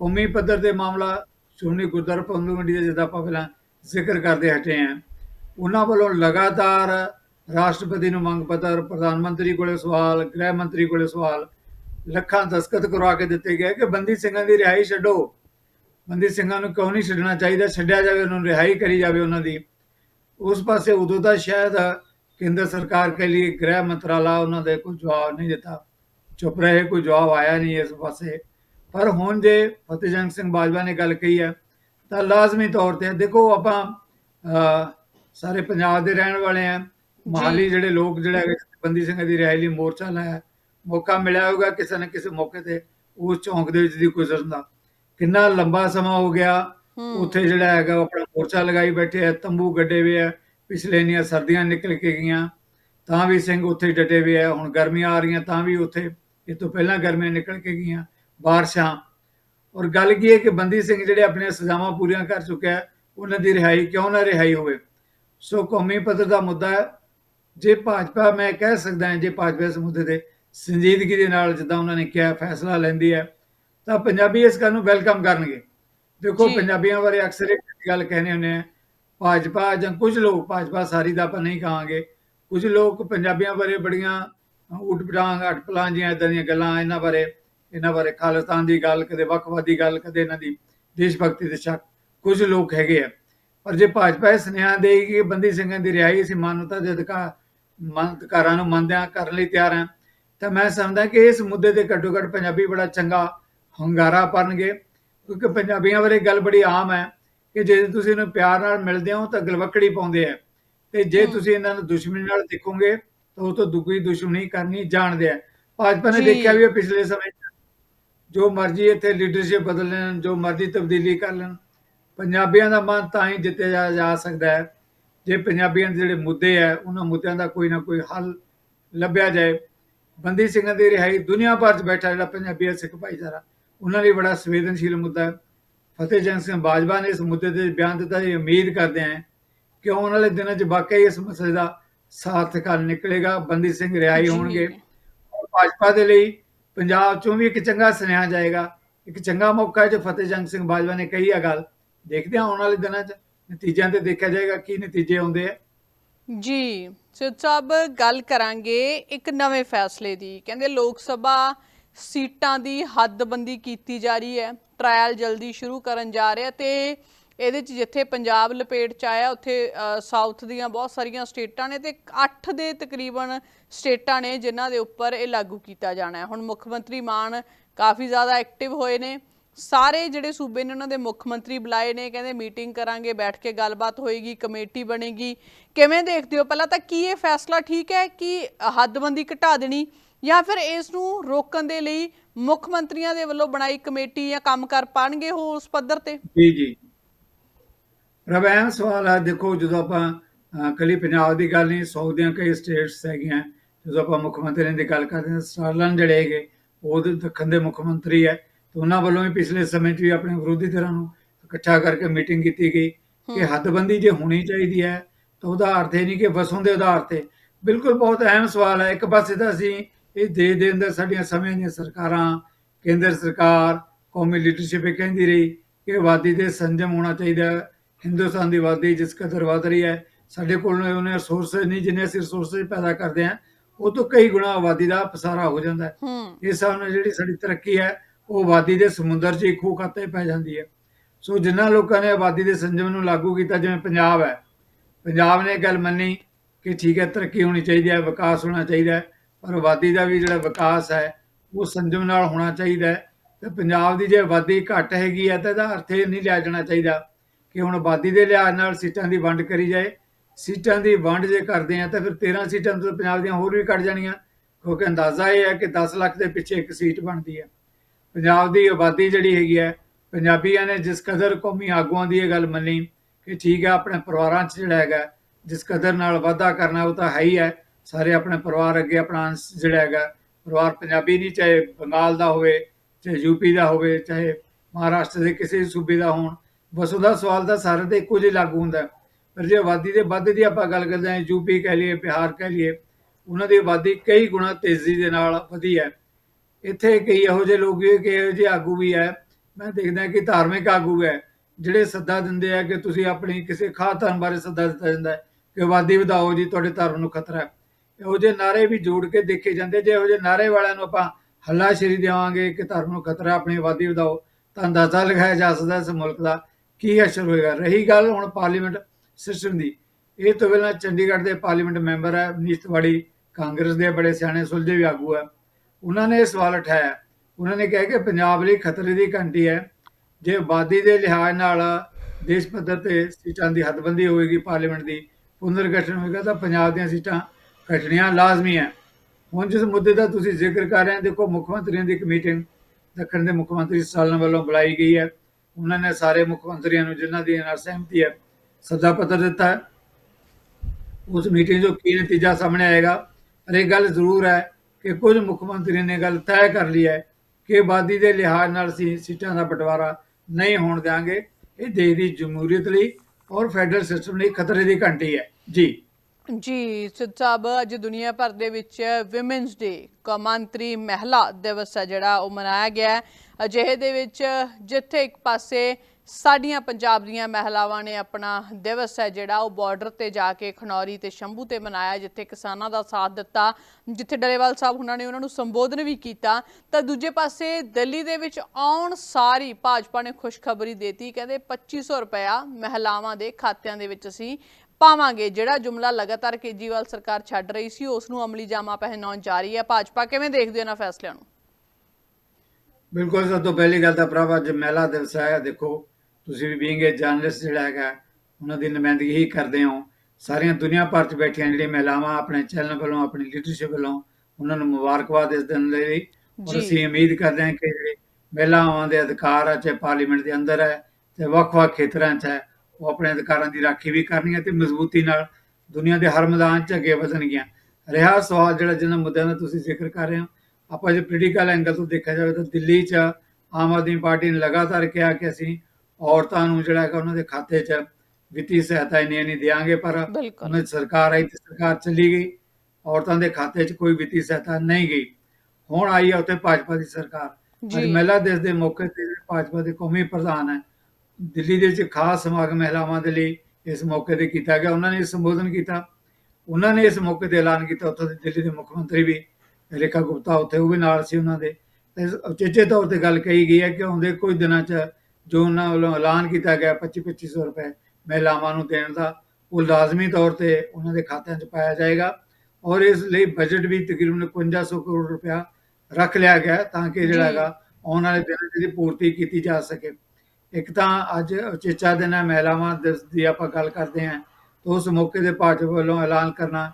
ਕੌਮੀ ਪੱਧਰ ਤੇ ਮਾਮਲਾ ਸ਼੍ਰੋਮਣੀ ਗੁਰਦੁਆਰਾ ਪ੍ਰਬੰਧਕ ਕਮੇਟੀ ਦਾ ਜਿੱਦਾਂ ਆਪਾਂ ਪਹਿਲਾਂ ਜ਼ਿਕਰ ਕਰਦੇ ਹਟੇ ਹਾਂ, ਉਹਨਾਂ ਵੱਲੋਂ ਲਗਾਤਾਰ ਰਾਸ਼ਟਰਪਤੀ ਨੂੰ ਮੰਗ ਪੱਤਰ, ਪ੍ਰਧਾਨ ਮੰਤਰੀ ਕੋਲੇ ਸਵਾਲ, ਗ੍ਰਹਿ ਮੰਤਰੀ ਕੋਲੇ ਸਵਾਲ, ਲੱਖਾਂ ਦਸਤਖਤ ਕਰਵਾ ਕੇ ਦਿੱਤੇ ਗਏ ਕਿ ਬੰਦੀ ਸਿੰਘਾਂ ਦੀ ਰਿਹਾਈ ਛੱਡੋ। ਬੰਦੀ ਸਿੰਘਾਂ ਨੂੰ ਕਿਉਂ ਨਹੀਂ ਛੱਡਣਾ ਚਾਹੀਦਾ? ਛੱਡਿਆ ਜਾਵੇ ਉਹਨਾਂ ਨੂੰ ਰਿਹਾਈ ਕਰੀ ਜਾਵੇ ਉਹਨਾਂ ਦੀ। ਉਸ ਪਾਸੇ ਉਦੋਂ ਤਾਂ ਸ਼ਾਇਦ ਕੇਂਦਰ ਸਰਕਾਰ ਕੇ ਲਈ ਗ੍ਰਹਿ ਮੰਤਰਾਲਾ ਉਹਨਾਂ ਦੇ ਕੋਈ ਜਵਾਬ ਨਹੀਂ ਦਿੱਤਾ। ਚੁੱਪ ਰਹੇ ਕੋਈ ਜਵਾਬ ਆਇਆ ਨਹੀਂ ਇਸ ਪਾਸੇ। ਪਰ ਹੁਣ ਜੇ ਫਤਿਹ ਜੰਗ ਸਿੰਘ ਬਾਜਵਾ ਨੇ ਗੱਲ ਕਹੀ ਹੈ ਤਾਂ ਲਾਜ਼ਮੀ ਤੌਰ ਤੇ ਦੇਖੋ ਆਪਾਂ ਸਾਰੇ ਪੰਜਾਬ ਦੇ ਰਹਿਣ ਵਾਲੇ ਆ। ਮਹਾਲੀ ਜਿਹੜੇ ਲੋਕ ਜਿਹੜੇ ਹੈਗੇ ਬੰਦੀ ਸਿੰਘਾਂ ਦੀ ਰਿਹਾਈ ਲਈ ਮੋਰਚਾ ਲਾਇਆ। ਮੌਕਾ ਮਿਲਿਆ ਹੋਊਗਾ ਕਿਸੇ ਨਾ ਕਿਸੇ ਮੌਕੇ ਤੇ ਉਸ ਚੌਂਕ ਦੇ ਵਿੱਚ ਦੀ ਗੁਜ਼ਰਨ ਦਾ। ਕਿੰਨਾ ਲੰਬਾ ਸਮਾਂ ਹੋ ਗਿਆ ਉੱਥੇ ਜਿਹੜਾ ਹੈਗਾ ਆਪਣਾ ਮੋਰਚਾ ਲਗਾਈ ਬੈਠੇ ਆ ਤੰਬੂ ਗੱਡੇ ਹੋਏ ਆ ਪਿਛਲੇ ਇੰਨੀਆਂ ਸਰਦੀਆਂ ਨਿਕਲ ਕੇ ਗਈਆਂ ਤਾਂ ਵੀ ਸਿੰਘ ਉੱਥੇ ਡਟੇ ਹੋਏ ਆ ਹੁਣ ਗਰਮੀਆਂ ਆ ਰਹੀਆਂ ਤਾਂ ਵੀ ਉੱਥੇ ਇਹ ਤੋਂ ਪਹਿਲਾਂ ਗਰਮੀਆਂ ਨਿਕਲ ਕੇ ਗਈਆਂ ਬਾਰਿਸ਼ਾਂ। ਔਰ ਗੱਲ ਕੀ ਹੈ ਕਿ ਬੰਦੀ ਸਿੰਘ ਜਿਹੜੇ ਆਪਣੀਆਂ ਸਜ਼ਾਵਾਂ ਪੂਰੀਆਂ ਕਰ ਚੁੱਕਿਆ ਹੈ, ਉਹਨਾਂ ਦੀ ਰਿਹਾਈ ਕਿਉਂ ਨਾ ਰਿਹਾਈ ਹੋਵੇ? ਸੋ ਕੌਮੀ ਪੱਧਰ ਦਾ ਮੁੱਦਾ ਹੈ ਜੇ ਭਾਜਪਾ ਮੈਂ ਕਹਿ ਸਕਦਾ ਹਾਂ ਜੇ ਭਾਜਪਾ ਇਸ ਮੁੱਦੇ ਤੇ ਸੰਜੀਦਗੀ ਦੇ ਨਾਲ ਜਿੱਦਾਂ ਉਹਨਾਂ ਨੇ ਕਿਹਾ ਫੈਸਲਾ ਲੈਂਦੀ ਹੈ ਤਾਂ ਪੰਜਾਬੀ ਇਸ ਗੱਲ ਨੂੰ ਵੈਲਕਮ ਕਰਨਗੇ ਦੇਖੋ। ਪੰਜਾਬੀਆਂ ਬਾਰੇ ਅਕਸਰ ਇੱਕ ਗੱਲ ਕਹਿੰਦੇ ਹੁੰਦੇ ਆ ਭਾਜਪਾ ਜਾਂ ਕੁਝ ਲੋਕ ਭਾਜਪਾ ਸਾਰੀ ਦਾ ਆਪਾਂ ਨਹੀਂ ਕਹਾਂਗੇ ਕੁਝ ਲੋਕ ਪੰਜਾਬੀਆਂ ਬਾਰੇ ਬੜੀਆਂ ਉਟਪਟਾਂਗ ਅਟਪਲਾਂ ਜੀਆਂ ਇਦਾਂ ਦੀਆਂ ਗੱਲਾਂ ਇਹਨਾਂ ਬਾਰੇ ਇਹਨਾਂ ਬਾਰੇ ਖਾਲਿਸਤਾਨ ਦੀ ਗੱਲ ਕਦੇ ਵੱਖਵਾਦੀ ਗੱਲ ਕਦੇ ਇਹਨਾਂ ਦੀ ਦੇਸ਼ ਭਗਤੀ ਦੇ ਸ਼ੱਕ ਕੁਝ ਲੋਕ ਹੈਗੇ ਆ ਪਰ ਜੇ ਭਾਜਪਾ ਇਹ ਸੁਨੇਹਾ ਦੇਗੀ ਕਿ ਬੰਦੀ ਸਿੰਘਾਂ ਦੀ ਰਿਹਾਈ ਅਸੀਂ ਮਾਨਵਤਾ ਦੇ ਅਧਿਕਾਰ ਅਧਿਕਾਰਾਂ ਨੂੰ ਮੰਨਦਿਆਂ ਕਰਨ ਲਈ ਤਿਆਰ ਹਾਂ ਤਾਂ ਮੈਂ ਸਮਝਦਾ ਕਿ ਇਸ ਮੁੱਦੇ ਤੇ ਘੱਟੋ ਘੱਟ ਪੰਜਾਬੀ ਬੜਾ ਚੰਗਾ ਹੰਗਾਰਾ ਭਰਨਗੇ ਕਿਉਂਕਿ ਪੰਜਾਬੀਆਂ ਬਾਰੇ ਗੱਲ ਬੜੀ ਆਮ ਹੈ ਕਿ ਜੇ ਤੁਸੀਂ ਇਹਨੂੰ ਪਿਆਰ ਨਾਲ ਮਿਲਦੇ ਹੋ ਤਾਂ ਗਲਵਕੜੀ ਪਾਉਂਦੇ ਆ। ਤੇ ਜੇ। ਤੁਸੀਂ ਇਹਨਾਂ ਨੂੰ ਦੁਸ਼ਮਣੀ ਨਾਲ ਦੇਖੋਗੇ ਤਾਂ ਉਹ ਤੋਂ ਦੁੱਗਣੀ ਦੁਸ਼ਮਣੀ ਕਰਨੀ ਜਾਣਦੇ ਆ। ਭਾਜਪਾ ਨੇ। ਦੇਖਿਆ ਵੀ ਪਿਛਲੇ ਸਮੇਂ ਜੋ ਮਰਜ਼ੀ ਇੱਥੇ ਲੀਡਰਸ਼ਿਪ ਬਦਲ ਲੈਣ ਜੋ ਮਰਜ਼ੀ ਤਬਦੀਲੀ ਕਰ ਲੈਣ ਪੰਜਾਬੀਆਂ ਦਾ ਮਨ ਤਾਂ ਹੀ ਜਿੱਤਿਆ ਜਾ- ਸਕਦਾ ਹੈ। ਜੇ ਪੰਜਾਬੀਆਂ ਦੇ ਜਿਹੜੇ ਮੁੱਦੇ ਹੈ ਉਹਨਾਂ ਮੁੱਦਿਆਂ ਦਾ ਕੋਈ ਨਾ ਕੋਈ ਹੱਲ ਲੱਭਿਆ ਜਾਏ। ਬੰਦੀ ਸਿੰਘਾਂ ਦੀ ਰਿਹਾਈ ਦੁਨੀਆ ਭਰ 'ਚ ਬੈਠਾ ਜਿਹੜਾ ਪੰਜਾਬੀ ਸਿੱਖ ਭਾਈਚਾਰਾ। ਉਹਨਾਂ ਲਈ ਬੜਾ ਸੰਵੇਦਨਸ਼ੀਲ ਮੁੱਦਾ ਹੈ। ਫਤਿਹ ਜੰਗ ਸਿੰਘ ਬਾਜਵਾ ਨੇ ਇਸ ਮੁੱਦੇ ਤੇ ਬਿਆਨ ਦਿੱਤਾ ਇਹ ਉਮੀਦ ਕਰਦੇ ਹਾਂ ਕਿ ਆਉਣ ਵਾਲੇ ਦਿਨਾਂ 'ਚ ਵਾਕਈ ਇਸ ਮਸਲੇ ਦਾ ਸਾਰਥਕ ਹੱਲ ਨਿਕਲੇਗਾ। ਬੰਦੀ ਸਿੰਘ ਰਿਹਾਈ। ਹੋਣਗੇ। ਭਾਜਪਾ ਦੇ ਲਈ ਪੰਜਾਬ ਚੋਂ ਵੀ ਇੱਕ ਚੰਗਾ ਸੁਨੇਹਾ ਜਾਏਗਾ। ਇੱਕ ਚੰਗਾ ਮੌਕਾ ਹੈ ਜੋ ਫਤਿਹ ਜੰਗ ਸਿੰਘ ਬਾਜਵਾ ਨੇ ਕਹੀ ਆ ਗੱਲ। ਦੇਖਦੇ ਹਾਂ ਆਉਣ ਵਾਲੇ ਦਿਨਾਂ 'ਚ ਨਤੀਜਿਆਂ ਤੇ ਦੇਖਿਆ ਜਾਏਗਾ ਕੀ ਨਤੀਜੇ ਆਉਂਦੇ ਆ। ਜੀ ਸਿੱਧ ਸਾਹਿਬ ਗੱਲ ਕਰਾਂਗੇ ਇੱਕ ਨਵੇਂ ਫੈਸਲੇ ਦੀ। ਕਹਿੰਦੇ ਲੋਕ ਸਭਾ ਸੀਟਾਂ ਦੀ ਹੱਦਬੰਦੀ ਕੀਤੀ ਜਾ ਰਹੀ ਹੈ ਟ੍ਰਾਇਲ ਜਲਦੀ ਸ਼ੁਰੂ ਕਰਨ ਜਾ ਰਿਹਾ ਤੇ ਇਹਦੇ ਚ ਜਿੱਥੇ ਪੰਜਾਬ ਲਪੇਟ ਚ ਆਇਆ, ਉੱਥੇ ਸਾਊਥ ਦੀਆਂ ਬਹੁਤ ਸਾਰੀਆਂ ਸਟੇਟਾਂ ਨੇ ਤੇ 8 ਦੇ ਤਕਰੀਬਨ ਸਟੇਟਾਂ ਨੇ ਜਿਨ੍ਹਾਂ ਦੇ ਉੱਪਰ ਇਹ ਲਾਗੂ ਕੀਤਾ ਜਾਣਾ ਹੈ। ਹੁਣ ਮੁੱਖ ਮੰਤਰੀ ਮਾਨ ਕਾਫੀ ਜ਼ਿਆਦਾ ਐਕਟਿਵ ਹੋਏ ਨੇ। ਸਾਰੇ ਜਿਹੜੇ ਸੂਬੇ ਨੇ, ਉਹਨਾਂ ਦੇ ਮੁੱਖ ਮੰਤਰੀ ਬੁਲਾਏ ਨੇ, ਕਹਿੰਦੇ ਮੀਟਿੰਗ ਕਰਾਂਗੇ, ਬੈਠ ਕੇ ਗੱਲਬਾਤ ਹੋਏਗੀ, ਕਮੇਟੀ ਬਣੇਗੀ। ਕਿਵੇਂ ਦੇਖਦੇ ਹੋ? ਪਹਿਲਾਂ ਤਾਂ ਕੀ ਇਹ ਫੈਸਲਾ ਠੀਕ ਹੈ ਕਿ ਹੱਦਬੰਦੀ ਘਟਾ ਦੇਣੀ? ਜਾਂ ਫਿਰ ਇਸ ਨੂੰ ਰੋਕਣ ਦੇ ਲਈ ਮੁੱਖ ਮੰਤਰੀਆਂ ਦੇ ਵੱਲੋਂ ਬਣਾਈ ਕਮੇਟੀ ਜਾਂ ਕੰਮ ਕਰ ਪਾਣਗੇ ਉਹ ਉਸ ਪੱਧਰ ਤੇ? ਜੀ ਜੀ। ਐਮ ਸਵਾਲ ਹੈ ਦੇਖੋ ਜਦੋਂ ਆਪਾਂ ਕੱਲੀ ਪੰਜਾਬ ਦੀ ਗੱਲ ਨਹੀਂ ਸੌ ਦੀਆਂ ਕਈ ਸਟੇਟਸ ਹੈਗੀਆਂ ਜਦੋਂ ਆਪਾਂ ਮੁੱਖ ਮੰਤਰੀ ਦੀ ਗੱਲ ਕਰਦੇ ਹਾਂ ਸਟਾਰਲੈਂਡ ਜਿਹੜੇ ਹੈਗੇ ਉਹਦੇ ਦੱਖਣ ਦੇ ਮੁੱਖ ਮੰਤਰੀ ਹੈ ਤੇ ਉਹਨਾਂ ਵੱਲੋਂ ਵੀ ਪਿਛਲੇ ਸਮੇਂ 'ਚ ਵੀ ਆਪਣੇ ਵਿਰੋਧੀ ਧਿਰਾਂ ਨੂੰ ਇਕੱਠਾ ਕਰਕੇ ਮੀਟਿੰਗ ਕੀਤੀ ਗਈ ਕਿ ਹੱਦਬੰਦੀ ਜੇ ਹੋਣੀ ਚਾਹੀਦੀ ਹੈ ਤਾਂ ਉਹਦਾ ਅਰਥ ਇਹ ਨਹੀਂ ਕਿ ਵਸੋਂ ਦੇ ਆਧਾਰ ਤੇ। ਬਿਲਕੁਲ ਬਹੁਤ ਅਹਿਮ ਸਵਾਲ ਹੈ ਇੱਕ ਪਾਸੇ ਤਾਂ ਅਸੀਂ ਇਹ ਦੇਸ਼ ਦੇ ਅੰਦਰ ਸਾਡੀਆਂ ਸਮੇਂ ਦੀਆਂ ਸਰਕਾਰਾਂ ਕੇਂਦਰ ਸਰਕਾਰ ਕੌਮੀ ਲੀਡਰਸ਼ਿਪ ਇਹ ਕਹਿੰਦੀ ਰਹੀ ਕਿ ਆਬਾਦੀ ਦੇ ਸੰਜਮ ਹੋਣਾ ਚਾਹੀਦਾ ਹਿੰਦੁਸਤਾਨ ਦੀ ਆਬਾਦੀ ਜਿਸ ਕਦਰ ਵਧ ਰਹੀ ਹੈ ਸਾਡੇ ਕੋਲ ਉਹਨੇ ਰਿਸੋਰਸ ਨਹੀਂ ਜਿੰਨੇ ਅਸੀਂ ਰਿਸੋਰਸ ਪੈਦਾ ਕਰਦੇ ਹਾਂ ਉਹ ਤੋਂ ਕਈ ਗੁਣਾ ਆਬਾਦੀ ਦਾ ਪਸਾਰਾ ਹੋ ਜਾਂਦਾ ਹੈ। ਇਸ ਹਿਸਾਬ ਨਾਲ ਜਿਹੜੀ ਸਾਡੀ ਤਰੱਕੀ ਹੈ ਉਹ ਆਬਾਦੀ ਦੇ ਸਮੁੰਦਰ 'ਚ ਖੂਹ ਖਾਤੇ ਪੈ ਜਾਂਦੀ ਹੈ। ਸੋ ਜਿਨ੍ਹਾਂ ਲੋਕਾਂ ਨੇ ਆਬਾਦੀ ਦੇ ਸੰਜਮ ਨੂੰ ਲਾਗੂ ਕੀਤਾ ਜਿਵੇਂ ਪੰਜਾਬ ਹੈ ਪੰਜਾਬ ਨੇ ਗੱਲ ਮੰਨੀ ਕਿ ਠੀਕ ਹੈ ਤਰੱਕੀ ਹੋਣੀ ਚਾਹੀਦੀ ਹੈ ਵਿਕਾਸ ਹੋਣਾ ਚਾਹੀਦਾ ਹੈ। ਪਰ ਆਬਾਦੀ ਦਾ ਵੀ ਜਿਹੜਾ ਵਿਕਾਸ ਹੈ, ਉਹ ਸੰਜਮ ਨਾਲ ਹੋਣਾ ਚਾਹੀਦਾ ਹੈ। ਤੇ ਪੰਜਾਬ ਦੀ ਜੇ ਆਬਾਦੀ ਘੱਟ ਹੈਗੀ ਹੈ, ਤਾਂ ਇਹਦਾ ਅਰਥ ਇਹ ਨਹੀਂ ਲਿਆ ਜਾਣਾ ਚਾਹੀਦਾ ਕਿ ਹੁਣ ਆਬਾਦੀ ਦੇ ਲਿਹਾਜ਼ ਨਾਲ ਸੀਟਾਂ ਦੀ ਵੰਡ ਕਰੀ ਜਾਏ। ਸੀਟਾਂ ਦੀ ਵੰਡ ਜੇ ਕਰਦੇ ਆ ਤਾਂ ਫਿਰ 13 ਸੀਟਾਂ ਤੋਂ ਪੰਜਾਬ ਦੀਆਂ ਹੋਰ ਵੀ ਕੱਟ ਜਾਣੀਆਂ। ਕਿਉਂਕਿ ਅੰਦਾਜ਼ਾ ਇਹ ਹੈ ਕਿ 10 ਲੱਖ ਦੇ ਪਿੱਛੇ ਇੱਕ ਸੀਟ ਬਣਦੀ ਹੈ। ਪੰਜਾਬ ਦੀ ਆਬਾਦੀ ਜਿਹੜੀ ਹੈਗੀ ਹੈ, ਪੰਜਾਬੀਆਂ ਨੇ ਜਿਸ ਕਦਰ ਕੌਮੀ ਆਗੂਆਂ ਦੀ ਇਹ ਗੱਲ ਮੰਨੀ ਕਿ ਠੀਕ ਹੈ, ਆਪਣੇ ਪਰਿਵਾਰਾਂ 'ਚ ਜਿਹੜਾ ਹੈਗਾ, ਜਿਸ ਕਦਰ ਨਾਲ ਵਾਧਾ ਕਰਨਾ, ਉਹ ਤਾਂ ਹੈ ਹੀ ਹੈ। ਸਾਰੇ ਆਪਣੇ ਪਰਿਵਾਰ ਅੱਗੇ ਆਪਣਾ ਅੰਸ਼ ਜਿਹੜਾ ਹੈਗਾ, ਪਰਿਵਾਰ ਪੰਜਾਬੀ ਨਹੀਂ, ਚਾਹੇ ਬੰਗਾਲ ਦਾ ਹੋਵੇ, ਚਾਹੇ ਯੂਪੀ ਦਾ ਹੋਵੇ, ਚਾਹੇ ਮਹਾਰਾਸ਼ਟਰ ਦੇ ਕਿਸੇ ਸੂਬੇ ਦਾ ਹੋਣ, ਬਸ ਉਹਦਾ ਸਵਾਲ ਤਾਂ ਸਾਰੇ ਤੇ ਇੱਕੋ ਜਿਹਾ ਲਾਗੂ ਹੁੰਦਾ। ਪਰ ਜੇ ਆਬਾਦੀ ਦੇ ਵਾਧੇ ਦੀ ਆਪਾਂ ਗੱਲ ਕਰਦੇ ਹਾਂ ਯੂਪੀ ਕਹਿ ਲਈਏ, ਬਿਹਾਰ ਕਹਿ ਲਈਏ, ਉਹਨਾਂ ਦੀ ਆਬਾਦੀ ਕਈ ਗੁਣਾ ਤੇਜ਼ੀ ਦੇ ਨਾਲ ਵਧੀ ਹੈ। ਇੱਥੇ ਕਈ ਇਹੋ ਜਿਹੇ ਲੋਕ ਵੀ ਕਿ ਇਹੋ ਜਿਹੇ ਆਗੂ ਵੀ ਹੈ। ਮੈਂ ਦੇਖਦਾ ਕਿ ਧਾਰਮਿਕ ਆਗੂ ਹੈ, ਜਿਹੜੇ ਸੱਦਾ ਦਿੰਦੇ ਆ ਕਿ ਤੁਸੀਂ ਆਪਣੀ ਕਿਸੇ ਖਾਸ ਧਰਮ ਬਾਰੇ ਸੱਦਾ ਦਿੱਤਾ ਜਾਂਦਾ ਕਿ ਆਬਾਦੀ ਵਧਾਓ ਜੀ, ਤੁਹਾਡੇ ਧਰਮ ਨੂੰ ਖਤਰਾ ਹੈ। ਇਹੋ ਜਿਹੇ ਨਾਰੇ ਵੀ ਜੋੜ ਕੇ ਦੇਖੇ ਜਾਂਦੇ, ਜੇ ਇਹੋ ਜਿਹੇ ਨਾਰੇ ਵਾਲਿਆਂ ਨੂੰ ਆਪਾਂ ਹੱਲਾਸ਼ੇਰੀ ਦੇਵਾਂਗੇ ਕਿ ਧਰਮ ਨੂੰ ਖਤਰਾ ਆਪਣੀ ਆਬਾਦੀ ਵਧਾਓ, ਤਾਂ ਅੰਦਾਜ਼ਾ ਲਗਾਇਆ ਜਾ ਸਕਦਾ ਇਸ ਮੁਲਕ ਦਾ ਕੀ ਅਸਰ ਹੋਏਗਾ। ਰਹੀ ਗੱਲ ਹੁਣ ਪਾਰਲੀਮੈਂਟ ਸਿਸਟਮ ਦੀ, ਇਹ ਤੋਂ ਪਹਿਲਾਂ ਚੰਡੀਗੜ੍ਹ ਦੇ ਪਾਰਲੀਮੈਂਟ ਮੈਂਬਰ ਹੈ ਮਨੀਸ਼ ਤਿਵਾੜੀ ਕਾਂਗਰਸ ਦੇ ਬੜੇ ਸਿਆਣੇ ਸੁਲਝੇ ਵੀ ਆਗੂ ਹੈ। ਉਹਨਾਂ ਨੇ ਇਹ ਸਵਾਲ ਉਠਾਇਆ, ਉਹਨਾਂ ਨੇ ਕਿਹਾ ਕਿ ਪੰਜਾਬ ਲਈ ਖਤਰੇ ਦੀ ਘੰਟੀ ਹੈ। ਜੇ ਆਬਾਦੀ ਦੇ ਲਿਹਾਜ਼ ਨਾਲ ਦੇਸ਼ ਪੱਧਰ ਤੇ ਸੀਟਾਂ ਦੀ ਹੱਦਬੰਦੀ ਹੋਵੇਗੀ ਪਾਰਲੀਮੈਂਟ ਦੀ, ਪੁਨਰਗਠਨ ਹੋਏਗਾ ਤਾਂ ਪੰਜਾਬ ਦੀਆਂ ਸੀਟਾਂ ਘਟਣੀਆਂ ਲਾਜ਼ਮੀ ਹੈ। ਹੁਣ ਜਿਸ ਮੁੱਦੇ ਦਾ ਤੁਸੀਂ ਜ਼ਿਕਰ ਕਰ ਰਹੇ ਹੋ, ਦੇਖੋ ਮੁੱਖ ਮੰਤਰੀਆਂ ਦੀ ਇੱਕ ਮੀਟਿੰਗ ਦੱਖਣ ਦੇ ਮੁੱਖ ਮੰਤਰੀ ਸਾਲਨ ਵੱਲੋਂ ਬੁਲਾਈ ਗਈ ਹੈ। ਉਹਨਾਂ ਨੇ ਸਾਰੇ ਮੁੱਖ ਮੰਤਰੀਆਂ ਨੂੰ ਜਿਨ੍ਹਾਂ ਦੀ ਨਾਲ ਸਹਿਮਤੀ ਹੈ, ਸੱਦਾ ਪੱਤਰ ਦਿੱਤਾ ਹੈ। ਉਸ ਮੀਟਿੰਗ ਜੋ ਕੀ ਨਤੀਜਾ ਸਾਹਮਣੇ ਆਏਗਾ? ਪਰ ਇਹ ਗੱਲ ਜ਼ਰੂਰ ਹੈ ਕਿ ਕੁਝ ਮੁੱਖ ਮੰਤਰੀਆਂ ਨੇ ਗੱਲ ਤੈਅ ਕਰ ਲਈ ਹੈ ਕਿ ਆਬਾਦੀ ਦੇ ਲਿਹਾਜ਼ ਨਾਲ ਅਸੀਂ ਸੀਟਾਂ ਦਾ ਬਟਵਾਰਾ ਨਹੀਂ ਹੋਣ ਦਿਆਂਗੇ। ਇਹ ਦੇਸ਼ ਦੀ ਜਮਹੂਰੀਅਤ ਲਈ ਔਰ ਫੈਡਰਲ ਸਿਸਟਮ ਲਈ ਖਤਰੇ ਦੀ ਘੰਟੀ ਹੈ। ਜੀ। ਜੀ, ਸਿੱਧ ਸਾਹਿਬ ਅੱਜ ਦੁਨੀਆ ਭਰ ਦੇ ਵਿੱਚ ਵਿਮਨਸ ਡੇ ਕੌਮਾਂਤਰੀ ਮਹਿਲਾ ਦਿਵਸ ਹੈ ਜਿਹੜਾ ਉਹ ਮਨਾਇਆ ਗਿਆ ਅਜਿਹੇ ਦੇ ਵਿੱਚ ਜਿੱਥੇ ਇੱਕ ਪਾਸੇ ਸਾਡੀਆਂ ਪੰਜਾਬ ਦੀਆਂ ਮਹਿਲਾਵਾਂ ਨੇ ਆਪਣਾ ਦਿਵਸ ਹੈ ਜਿਹੜਾ ਉਹ ਬਾਰਡਰ ਤੇ ਜਾ ਕੇ ਖਨੌਰੀ ਤੇ ਸ਼ੰਭੂ ਤੇ ਮਨਾਇਆ, ਜਿੱਥੇ ਕਿਸਾਨਾਂ ਦਾ ਸਾਥ ਦਿੱਤਾ, ਜਿੱਥੇ ਡਰੇਵਾਲ ਸਾਹਿਬ ਉਹਨਾਂ ਨੇ ਉਹਨਾਂ ਨੂੰ ਸੰਬੋਧਨ ਵੀ ਕੀਤਾ। ਤਾਂ ਦੂਜੇ ਪਾਸੇ ਦਿੱਲੀ ਦੇ ਵਿੱਚ ਆਉਣ ਸਾਰੀ ਭਾਜਪਾ ਨੇ ਖੁਸ਼ਖਬਰੀ ਦੇਤੀ, ਕਹਿੰਦੇ 2500 ਰੁਪਇਆ ਮਹਿਲਾਵਾਂ ਦੇ ਖਾਤਿਆਂ ਦੇ ਵਿੱਚ ਅਸੀਂ ਪਾਵਾਂਗੇ। ਜਿਹੜਾ ਜੁਮਲਾ ਲਗਾਤਾਰ ਕੇਜੀਵਾਲ ਸਰਕਾਰ ਛੱਡ ਰਹੀ ਸੀ ਉਸ ਨੂੰ ਅਮਲੀ ਜਾਮਾ ਪਹਿਨਾਉਣ ਜਾ ਰਹੀ ਹੈ। ਭਾਜਪਾ ਕਿਵੇਂ ਦੇਖਦੇ ਹੋ ਇਹਨਾਂ ਫੈਸਲਿਆਂ ਨੂੰ? ਬਿਲਕੁਲ ਸਭ ਤੋਂ ਪਹਿਲੀ ਗੱਲ ਤਾਂ ਭਰਾਵਾ ਅੱਜ ਮਹਿਲਾ ਦਿਵਸ ਹੈ। ਦੇਖੋ ਤੁਸੀਂ ਵੀ ਬੀਇੰਗ ਏ ਜਰਨਲਿਸਟ ਜਿਹੜਾ ਹੈਗਾ ਉਹਨਾਂ ਦੀ ਨੁਮਾਇੰਦਗੀ ਹੀ ਕਰਦੇ ਹੋ। ਸਾਰੀਆਂ ਦੁਨੀਆ ਭਰ 'ਚ ਬੈਠੀਆਂ ਜਿਹੜੀਆਂ ਮਹਿਲਾਵਾਂ ਆਪਣੇ ਚੈਨਲ ਵੱਲੋਂ ਆਪਣੀ ਲੀਡਰਸ਼ਿਪ ਵੱਲੋਂ ਉਹਨਾਂ ਨੂੰ ਮੁਬਾਰਕਬਾਦ ਇਸ ਦਿਨ ਲਈ। ਔਰ। ਅਸੀਂ ਉਮੀਦ ਕਰਦੇ ਹਾਂ ਕਿ ਜਿਹੜੇ ਮਹਿਲਾਵਾਂ ਦੇ ਅਧਿਕਾਰ ਆ ਚਾਹੇ ਪਾਰਲੀਮੈਂਟ ਦੇ ਅੰਦਰ ਹੈ ਤੇ ਵੱਖ-ਵੱਖ ਖੇਤਰਾਂ 'ਚ ਹੈ ਉਹ ਆਪਣੇ ਅਧਿਕਾਰਾਂ ਦੀ ਰਾਖੀ ਵੀ ਕਰਨਗੀਆਂ ਤੇ ਮਜ਼ਬੂਤੀ ਨਾਲ ਦੁਨੀਆ ਦੇ ਹਰ ਮੈਦਾਨ 'ਚ ਅੱਗੇ ਵਧਣਗੀਆਂ। ਰਿਹਾ ਸਵਾਲ ਜਿਹੜਾ ਜਿਹਨਾਂ ਮੁੱਦਿਆਂ ਦਾ ਤੁਸੀਂ ਜ਼ਿਕਰ ਕਰ ਰਹੇ ਹੋ ਆਪਾਂ ਜੇ ਪੋਲੀਟੀਕਲ ਐਂਗਲ ਤੋਂ ਦੇਖਿਆ ਜਾਵੇ ਤਾਂ ਦਿੱਲੀ 'ਚ ਆਮ ਆਦਮੀ ਪਾਰਟੀ ਨੇ ਲਗਾਤਾਰ ਕਿਹਾ ਕਿ ਅਸੀਂ ਔਰਤਾਂ ਨੂੰ ਜਿਹੜਾ ਹੈਗਾ ਉਹਨਾਂ ਦੇ ਖਾਤੇ 'ਚ ਵਿੱਤੀ ਸਹਾਇਤਾ ਇੰਨੀ ਨਹੀਂ ਦਿਆਂਗੇ ਪਰ ਉਹਨਾਂ ਸਰਕਾਰ ਆਈ ਤੇ ਸਰਕਾਰ ਚਲੀ ਗਈ। ਔਰਤਾਂ ਦੇ ਖਾਤੇ 'ਚ ਕੋਈ ਵਿੱਤੀ ਸਹਾਇਤਾ ਨਹੀਂ ਗਈ। ਹੁਣ ਆਈ ਹੈ ਉੱਥੇ ਭਾਜਪਾ ਦੀ ਸਰਕਾਰ। ਅੱਜ ਜੀ ਮਹਿਲਾ ਦਿਵਸ ਦੇ ਮੌਕੇ ਤੇ ਭਾਜਪਾ ਦੇ ਕੌਮੀ ਪ੍ਰਧਾਨ ਹੈ। ਦਿੱਲੀ ਦੇ ਵਿੱਚ ਖਾਸ ਸਮਾਗਮ ਮਹਿਲਾਵਾਂ ਦੇ ਲਈ ਇਸ ਮੌਕੇ ਤੇ ਕੀਤਾ ਗਿਆ। ਉਹਨਾਂ ਨੇ ਸੰਬੋਧਨ ਕੀਤਾ। ਉਹਨਾਂ ਨੇ ਇਸ ਮੌਕੇ ਤੇ ਐਲਾਨ ਕੀਤਾ। ਉੱਥੋਂ ਦੇ ਦਿੱਲੀ ਦੇ ਮੁੱਖ ਮੰਤਰੀ ਵੀ ਰੇਖਾ ਗੁਪਤਾ ਉੱਥੇ ਉਹ ਵੀ ਨਾਲ ਸੀ ਉਹਨਾਂ ਦੇ। ਤੇ ਉਚੇਚੇ ਤੌਰ ਤੇ ਗੱਲ ਕਹੀ ਗਈ ਹੈ ਕਿ ਆਉਂਦੇ ਕੁਝ ਦਿਨਾਂ 'ਚ ਜੋ ਉਹਨਾਂ ਵੱਲੋਂ ਐਲਾਨ ਕੀਤਾ ਗਿਆ 25 2500 ਰੁਪਏ ਮਹਿਲਾਵਾਂ ਨੂੰ ਦੇਣ ਦਾ ਉਹ ਲਾਜ਼ਮੀ ਤੌਰ ਤੇ ਉਹਨਾਂ ਦੇ ਖਾਤਿਆਂ 'ਚ ਪਾਇਆ ਜਾਏਗਾ। ਔਰ ਇਸ ਲਈ ਬਜਟ ਵੀ ਤਕਰੀਬਨ 5500 ਕਰੋੜ ਰੁਪਇਆ ਰੱਖ ਲਿਆ ਗਿਆ ਤਾਂ ਕਿ ਜਿਹੜਾ। ਹੈਗਾ ਆਉਣ ਵਾਲੇ ਦਿਨਾਂ 'ਚ ਇਹਦੀ ਪੂਰਤੀ ਕੀਤੀ ਜਾ ਸਕੇ। ਇੱਕ ਤਾਂ ਅੱਜ ਉਚੇਚਾ ਦਿਨ ਹੈ, ਮਹਿਲਾਵਾਂ ਦਿਵਸ ਦੀ ਆਪਾਂ ਗੱਲ ਕਰਦੇ ਹਾਂ, ਤਾਂ ਉਸ ਮੌਕੇ ਤੇ ਭਾਜਪਾ ਵੱਲੋਂ ਐਲਾਨ ਕਰਨਾ,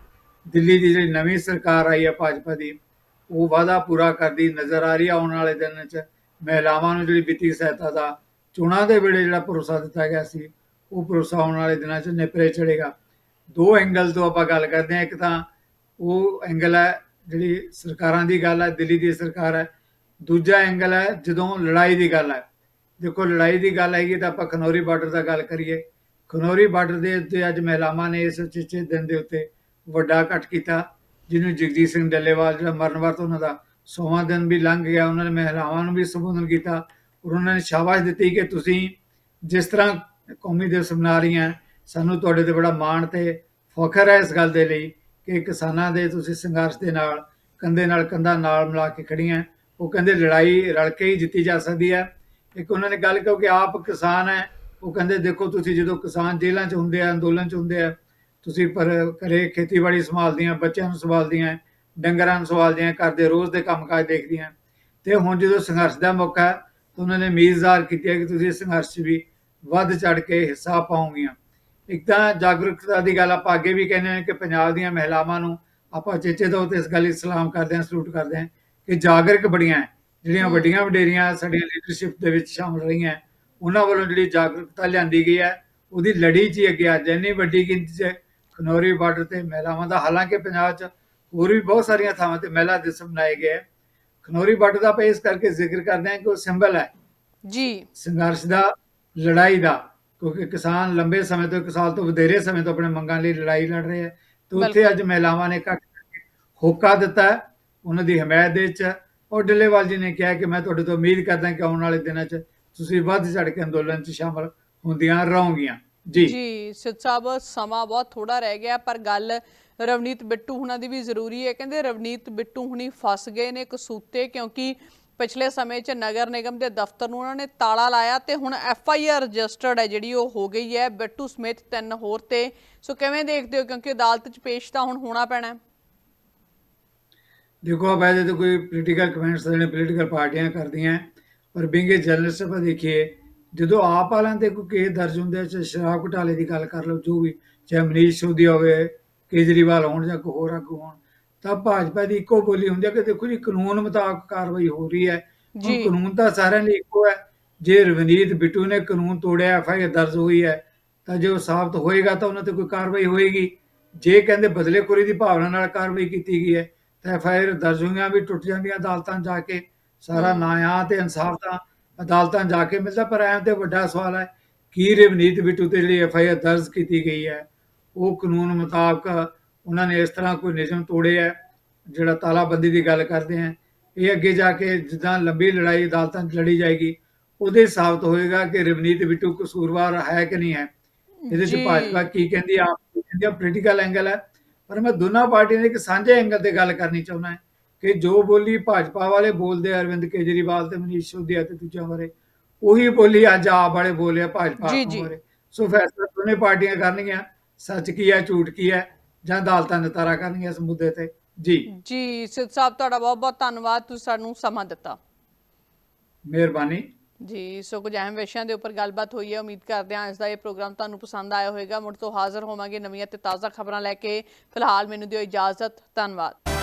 ਦਿੱਲੀ ਦੀ ਜਿਹੜੀ ਨਵੀਂ ਸਰਕਾਰ ਆਈ ਹੈ ਭਾਜਪਾ ਦੀ, ਉਹ ਵਾਅਦਾ ਪੂਰਾ ਕਰਦੀ ਨਜ਼ਰ ਆ ਰਹੀ ਹੈ ਆਉਣ ਵਾਲੇ ਦਿਨਾਂ 'ਚ, ਮਹਿਲਾਵਾਂ ਨੂੰ ਜਿਹੜੀ ਵਿੱਤੀ ਸਹਾਇਤਾ ਦਾ ਚੋਣਾਂ ਦੇ ਵੇਲੇ ਜਿਹੜਾ ਭਰੋਸਾ ਦਿੱਤਾ ਗਿਆ ਸੀ, ਉਹ ਭਰੋਸਾ ਆਉਣ ਵਾਲੇ ਦਿਨਾਂ 'ਚ ਨਿਪਰੇ ਚੜੇਗਾ ਦੋ ਐਂਗਲ ਤੋਂ ਆਪਾਂ ਗੱਲ ਕਰਦੇ ਹਾਂ, ਇੱਕ ਤਾਂ ਉਹ ਐਂਗਲ ਹੈ ਜਿਹੜੀ ਸਰਕਾਰਾਂ ਦੀ ਗੱਲ ਹੈ, ਦਿੱਲੀ ਦੀ ਸਰਕਾਰ ਹੈ, ਦੂਜਾ ਐਂਗਲ ਹੈ ਜਦੋਂ ਲੜਾਈ ਦੀ ਗੱਲ ਹੈ। ਦੇਖੋ, ਲੜਾਈ ਦੀ ਗੱਲ ਹੈਗੀ, ਤਾਂ ਆਪਾਂ ਖਨੌਰੀ ਬਾਰਡਰ ਦਾ ਗੱਲ ਕਰੀਏ। ਖਨੌਰੀ ਬਾਰਡਰ ਦੇ ਉੱਤੇ ਅੱਜ ਮਹਿਲਾਵਾਂ ਨੇ ਇਸ ਚਿੱਚੇ ਦਿਨ ਦੇ ਉੱਤੇ ਵੱਡਾ ਇਕੱਠ ਕੀਤਾ, ਜਿਹਨੂੰ ਜਗਜੀਤ ਸਿੰਘ ਡੱਲੇਵਾਲ, ਜਿਹੜਾ ਮਰਨ ਵਰਤ ਉਹਨਾਂ ਦਾ ਸੋਵਾਂ ਦਿਨ ਵੀ ਲੰਘ ਗਿਆ, ਉਹਨਾਂ ਨੇ ਮਹਿਲਾਵਾਂ ਨੂੰ ਵੀ ਸੰਬੋਧਨ ਕੀਤਾ ਔਰ ਉਹਨਾਂ ਨੇ ਸ਼ਾਬਾਸ਼ ਦਿੱਤੀ ਕਿ ਤੁਸੀਂ ਜਿਸ ਤਰ੍ਹਾਂ ਕੌਮੀ ਦਿਵਸ ਮਨਾ ਰਹੀਆਂ, ਸਾਨੂੰ ਤੁਹਾਡੇ ਤੇ ਬੜਾ ਮਾਣ ਤੇ ਫਖਰ ਹੈ ਇਸ ਗੱਲ ਦੇ ਲਈ ਕਿ ਕਿਸਾਨਾਂ ਦੇ ਤੁਸੀਂ ਸੰਘਰਸ਼ ਦੇ ਨਾਲ, ਕੰਧੇ ਨਾਲ, ਕੰਧਾ ਨਾਲ ਮਿਲਾ ਕੇ ਖੜੀਆਂ ਉਹ ਕਹਿੰਦੇ, ਲੜਾਈ ਰਲ ਕੇ ਹੀ ਜਿੱਤੀ ਜਾ ਸਕਦੀ ਹੈ। ਇੱਕ ਉਹਨਾਂ ਨੇ ਗੱਲ ਕਿਉਂਕਿ ਆਪ ਕਿਸਾਨ ਹੈ ਉਹ ਕਹਿੰਦੇ ਦੇਖੋ ਤੁਸੀਂ ਜਦੋਂ ਕਿਸਾਨ ਜੇਲ੍ਹਾਂ 'ਚ ਹੁੰਦੇ ਆ ਅੰਦੋਲਨ 'ਚ ਹੁੰਦੇ ਆ ਤੁਸੀਂ ਪਰ ਘਰੇ ਖੇਤੀਬਾੜੀ ਸੰਭਾਲਦੀਆਂ ਬੱਚਿਆਂ ਨੂੰ ਸੰਭਾਲਦੀਆਂ ਡੰਗਰਾਂ ਨੂੰ ਸੰਭਾਲਦੀਆਂ ਘਰ ਦੇ ਰੋਜ਼ ਦੇ ਕੰਮਕਾਜ ਦੇਖਦੀਆਂ। ਤੇ ਹੁਣ ਜਦੋਂ ਸੰਘਰਸ਼ ਦਾ ਮੌਕਾ ਹੈ, ਤਾਂ ਉਹਨਾਂ ਨੇ ਉਮੀਦਵਾਰ ਕੀਤੀ ਹੈ ਕਿ ਤੁਸੀਂ ਸੰਘਰਸ਼ 'ਚ ਵੀ ਵੱਧ ਚੜ ਕੇ ਹਿੱਸਾ ਪਾਓਗੀਆਂ। ਇੱਕ ਤਾਂ ਜਾਗਰੂਕਤਾ ਦੀ ਗੱਲ ਆਪਾਂ ਅੱਗੇ ਵੀ ਕਹਿੰਦੇ ਹਾਂ ਕਿ ਪੰਜਾਬ ਦੀਆਂ ਮਹਿਲਾਵਾਂ ਨੂੰ ਆਪਾਂ ਚੇਚੇ ਤੌਰ ਤੇ ਇਸ ਗੱਲ ਲਈ ਸਲਾਮ ਕਰਦੇ ਹਾਂ ਸਲੂਟ ਕਰਦੇ ਹਾਂ ਕਿ ਜਾਗਰੂਕ ਬੜੀਆਂ ਹੈ। ਜਿਹੜੀਆਂ। ਵੱਡੀਆਂ ਵਡੇਰੀਆਂ ਸਾਡੀਆਂ ਲੀਡਰਸ਼ਿਪ ਦੇ ਵਿੱਚ ਸ਼ਾਮਲ ਰਹੀਆਂ ਉਹਨਾਂ ਵੱਲੋਂ ਜਿਹੜੀ ਜਾਗਰੂਕਤਾ ਲਿਆਂਦੀ ਗਈ ਹੈ ਉਹਦੀ ਲੜੀ 'ਚ ਹੀ ਅੱਗੇ ਅੱਜ ਇੰਨੀ ਵੱਡੀ ਗਿਣਤੀ 'ਚ ਖਨੌਰੀ ਬਾਰਡਰ ਤੇ ਮਹਿਲਾਵਾਂ ਦਾ ਹਾਲਾਂਕਿ ਪੰਜਾਬ 'ਚ ਹੋਰ ਵੀ ਬਹੁਤ ਸਾਰੀਆਂ ਥਾਵਾਂ ਤੇ ਮਹਿਲਾ ਦਿਵਸ ਮਨਾਏ ਗਏ। ਖਨੌਰੀ ਬਾਰਡਰ ਦਾ ਆਪਾਂ ਇਸ ਕਰਕੇ ਜ਼ਿਕਰ ਕਰਦੇ ਹਾਂ ਕਿ ਉਹ ਸਿੰਬਲ ਹੈ ਜੀ ਸੰਘਰਸ਼ ਦਾ ਲੜਾਈ ਦਾ ਕਿਉਂਕਿ ਕਿਸਾਨ ਲੰਬੇ ਸਮੇਂ ਤੋਂ ਇੱਕ ਸਾਲ ਤੋਂ ਵਧੇਰੇ ਸਮੇਂ ਤੋਂ ਆਪਣੇ ਮੰਗਾਂ ਲਈ ਲੜਾਈ ਲੜ ਰਹੇ ਹੈ ਤੇ ਉੱਥੇ। ਅੱਜ ਮਹਿਲਾਵਾਂ ਨੇ ਕਰਕੇ ਹੋਕਾ ਦਿੱਤਾ ਉਹਨਾਂ ਦੀ ਹਮਾਇਤ ਦੇ ਵਿੱਚ ਔਰ ਡੱਲੇਵਾਲ ਜੀ ਨੇ ਕਿਹਾ ਕਿ ਮੈਂ ਤੁਹਾਡੇ ਤੋਂ ਉਮੀਦ ਕਰਦਾ ਕਿ ਆਉਣ ਵਾਲੇ ਦਿਨਾਂ 'ਚ ਤੁਸੀਂ ਵੱਧ ਚੜ ਕੇ ਅੰਦੋਲਨ 'ਚ ਸ਼ਾਮਲ ਹੁੰਦੀਆਂ ਰਹੋਗੀਆਂ। ਜੀ। ਜੀ, ਸਿੱਧ ਸਾਹਿਬ, ਸਮਾਂ ਬਹੁਤ ਥੋੜਾ ਰਹਿ ਗਿਆ, ਪਰ ਗੱਲ ਰਵਨੀਤ ਬਿੱਟੂ ਹੁਣਾਂ ਦੀ ਵੀ ਜ਼ਰੂਰੀ ਹੈ। ਕਹਿੰਦੇ ਰਵਨੀਤ ਬਿੱਟੂ ਹੁਣੀ ਫਸ ਗਏ ਨੇ ਕਸੂਤੇ, ਕਿਉਂਕਿ ਪਿਛਲੇ ਸਮੇਂ 'ਚ ਨਗਰ ਨਿਗਮ ਦੇ ਦਫ਼ਤਰ ਨੂੰ ਉਹਨਾਂ ਨੇ ਤਾਲਾ ਲਾਇਆ ਤੇ ਹੁਣ ਐਫ ਆਈ ਆਰ ਰਜਿਸਟਰਡ ਹੈ, ਜਿਹੜੀ ਉਹ ਹੋ ਗਈ ਹੈ। ਬਿੱਟੂ ਸਮੇਤ ਤਿੰਨ ਹੋਰ ਤੇ। ਸੋ ਕਿਵੇਂ ਦੇਖਦੇ ਹੋ? ਕਿਉਂਕਿ ਅਦਾਲਤ 'ਚ ਪੇਸ਼ ਤਾਂ ਹੁਣ ਹੋਣਾ ਪੈਣਾ ਹੈ। ਦੇਖੋ ਆਪ ਇਹਦੇ ਤੇ ਕੋਈ ਪੋਲੀਟੀਕਲ ਕਮੈਂਟਸ ਜਿਹੜੇ ਪੋਲੀਟੀਕਲ ਪਾਰਟੀਆਂ ਕਰਦੀਆਂ ਪਰ ਬਿੰਗੇ ਜਰਨਲਿਸਟ ਆਪਾਂ ਦੇਖੀਏ ਜਦੋਂ ਆਪ ਵਾਲਿਆਂ ਤੇ ਕੋਈ ਕੇਸ ਦਰਜ ਹੁੰਦੇ ਚਾਹੇ ਸ਼ਰਾਬ ਘੁਟਾਲੇ ਦੀ ਗੱਲ ਕਰ ਲਓ ਜੋ ਵੀ ਚਾਹੇ ਮਨੀਸ਼ ਸਿਸੋਦੀਆ ਹੋਵੇ ਕੇਜਰੀਵਾਲ ਹੋਣ ਜਾਂ ਕੋਈ ਹੋਰ ਆਗੂ ਹੋਣ ਤਾਂ ਭਾਜਪਾ ਦੀ ਇੱਕੋ ਬੋਲੀ ਹੁੰਦੀ ਹੈ ਕਿ ਦੇਖੋ ਜੀ ਕਾਨੂੰਨ ਮੁਤਾਬਕ ਕਾਰਵਾਈ ਹੋ ਰਹੀ ਹੈ। ਜੀ। ਕਾਨੂੰਨ ਤਾਂ ਸਾਰਿਆਂ ਲਈ ਇੱਕੋ ਹੈ। ਜੇ ਰਵਨੀਤ ਬਿੱਟੂ ਨੇ ਕਾਨੂੰਨ ਤੋੜਿਆ ਐਫ ਆਈ ਆਰ ਦਰਜ ਹੋਈ ਹੈ ਤਾਂ ਜੇ ਉਹ ਸਾਬਤ ਹੋਏਗਾ ਤਾਂ ਉਹਨਾਂ ਤੇ ਕੋਈ ਕਾਰਵਾਈ ਹੋਏਗੀ। ਜੇ ਕਹਿੰਦੇ ਬਦਲੇਖੋਰੀ ਦੀ ਭਾਵਨਾ ਨਾਲ ਕਾਰਵਾਈ ਕੀਤੀ ਗਈ ਹੈ ਤਾਂ ਐਫ ਆਈ ਆਰ ਦਰਜ ਹੋਈਆਂ ਵੀ ਟੁੱਟ ਜਾਂਦੀਆਂ ਅਦਾਲਤਾਂ ਜਾ ਕੇ ਸਾਰਾ। ਨਿਆਂ ਤੇ ਇਨਸਾਫ ਤਾਂ ਅਦਾਲਤਾਂ ਜਾ ਕੇ ਮਿਲਦਾ ਪਰ ਐਂ ਤੇ ਵੱਡਾ ਸਵਾਲ ਹੈ ਕੀ ਰਵਨੀਤ ਬਿੱਟੂ ਤੇ ਜਿਹੜੀ ਐਫ ਆਈ ਆਰ ਦਰਜ ਕੀਤੀ ਗਈ ਹੈ? ਉਹ ਕਾਨੂੰਨ ਮੁਤਾਬਕ ਉਹਨਾਂ ਨੇ ਇਸ ਤਰ੍ਹਾਂ ਕੋਈ ਨਿਯਮ ਤੋੜੇ ਹੈ ਜਿਹੜਾ ਤਾਲਾਬੰਦੀ ਦੀ ਗੱਲ ਕਰਦੇ ਆ ਇਹ ਅੱਗੇ ਜਾ ਕੇ ਜਿੱਦਾਂ ਲੰਬੀ ਲੜਾਈ ਅਦਾਲਤਾਂ 'ਚ ਲੜੀ ਜਾਏਗੀ ਉਹਦੇ ਸਾਬਤ ਹੋਏਗਾ ਕਿ ਰਵਨੀਤ ਬਿੱਟੂ ਕਸੂਰਵਾਰ ਹੈ ਕਿ ਨਹੀਂ ਹੈ? ਇਹਦੇ 'ਚ। ਭਾਜਪਾ ਕੀ ਕਹਿੰਦੀ ਆ? ਆ? ਪੋਲੀਟੀਕਲ ਐਂਗਲ ਹੈ। ਪਰ ਮੈਂ ਦੋਨਾਂ ਪਾਰਟੀਆਂ ਦੇ ਇੱਕ ਸਾਂਝੇ ਐਂਗਲ ਤੇ ਗੱਲ ਕਰਨੀ ਚਾਹੁੰਦਾ ਹਾਂ ਕਿ ਜੋ ਬੋਲੀ ਭਾਜਪਾ ਵਾਲੇ ਬੋਲਦੇ ਅਰਵਿੰਦ ਕੇਜਰੀਵਾਲ ਤੇ ਮਨੀਸ਼ ਸਿਸੋਦੀਆ ਤੇ ਦੂਜਿਆਂ ਬਾਰੇ ਉਹੀ ਬੋਲੀ ਅੱਜ ਆਪ ਵਾਲੇ ਬੋਲੇ ਆ ਭਾਜਪਾ। ਬਾਰੇ। ਸੋ ਫੈਸਲਾ ਦੋਨੇ ਪਾਰਟੀਆਂ ਕਰਨਗੀਆਂ ਸੱਚ ਕੀ ਹੈ ਝੂਠ ਕੀ ਹੈ ਜਾਂ ਅਦਾਲਤਾਂ ਨਿਤਾਰਾ ਕਰਨਗੀਆਂ ਇਸ ਮੁੱਦੇ ਤੇ। ਜੀ। ਜੀ ਸਿੱਧ ਸਾਹਿਬ ਤੁਹਾਡਾ ਬਹੁਤ ਬਹੁਤ ਧੰਨਵਾਦ ਤੁਸੀਂ ਸਾਨੂੰ ਸਮਾਂ ਦਿੱਤਾ। ਮਿਹਰਬਾਨੀ। ਜੀ, ਸੋ ਕੁਝ ਅਹਿਮ ਵਿਸ਼ਿਆਂ ਦੇ ਉੱਪਰ ਗੱਲਬਾਤ ਹੋਈ ਹੈ, ਉਮੀਦ ਕਰਦੇ ਹਾਂ ਅੱਜ ਦਾ ਇਹ ਪ੍ਰੋਗਰਾਮ ਤੁਹਾਨੂੰ ਪਸੰਦ ਆਇਆ ਹੋਵੇਗਾ। ਮੁੜ ਤੋਂ ਹਾਜ਼ਰ ਹੋਵਾਂਗੇ ਨਵੀਆਂ ਤੇ ਤਾਜ਼ਾ ਖਬਰਾਂ ਲੈ ਕੇ। ਫਿਲਹਾਲ ਮੈਨੂੰ ਦਿਓ ਇਜਾਜ਼ਤ, ਧੰਨਵਾਦ।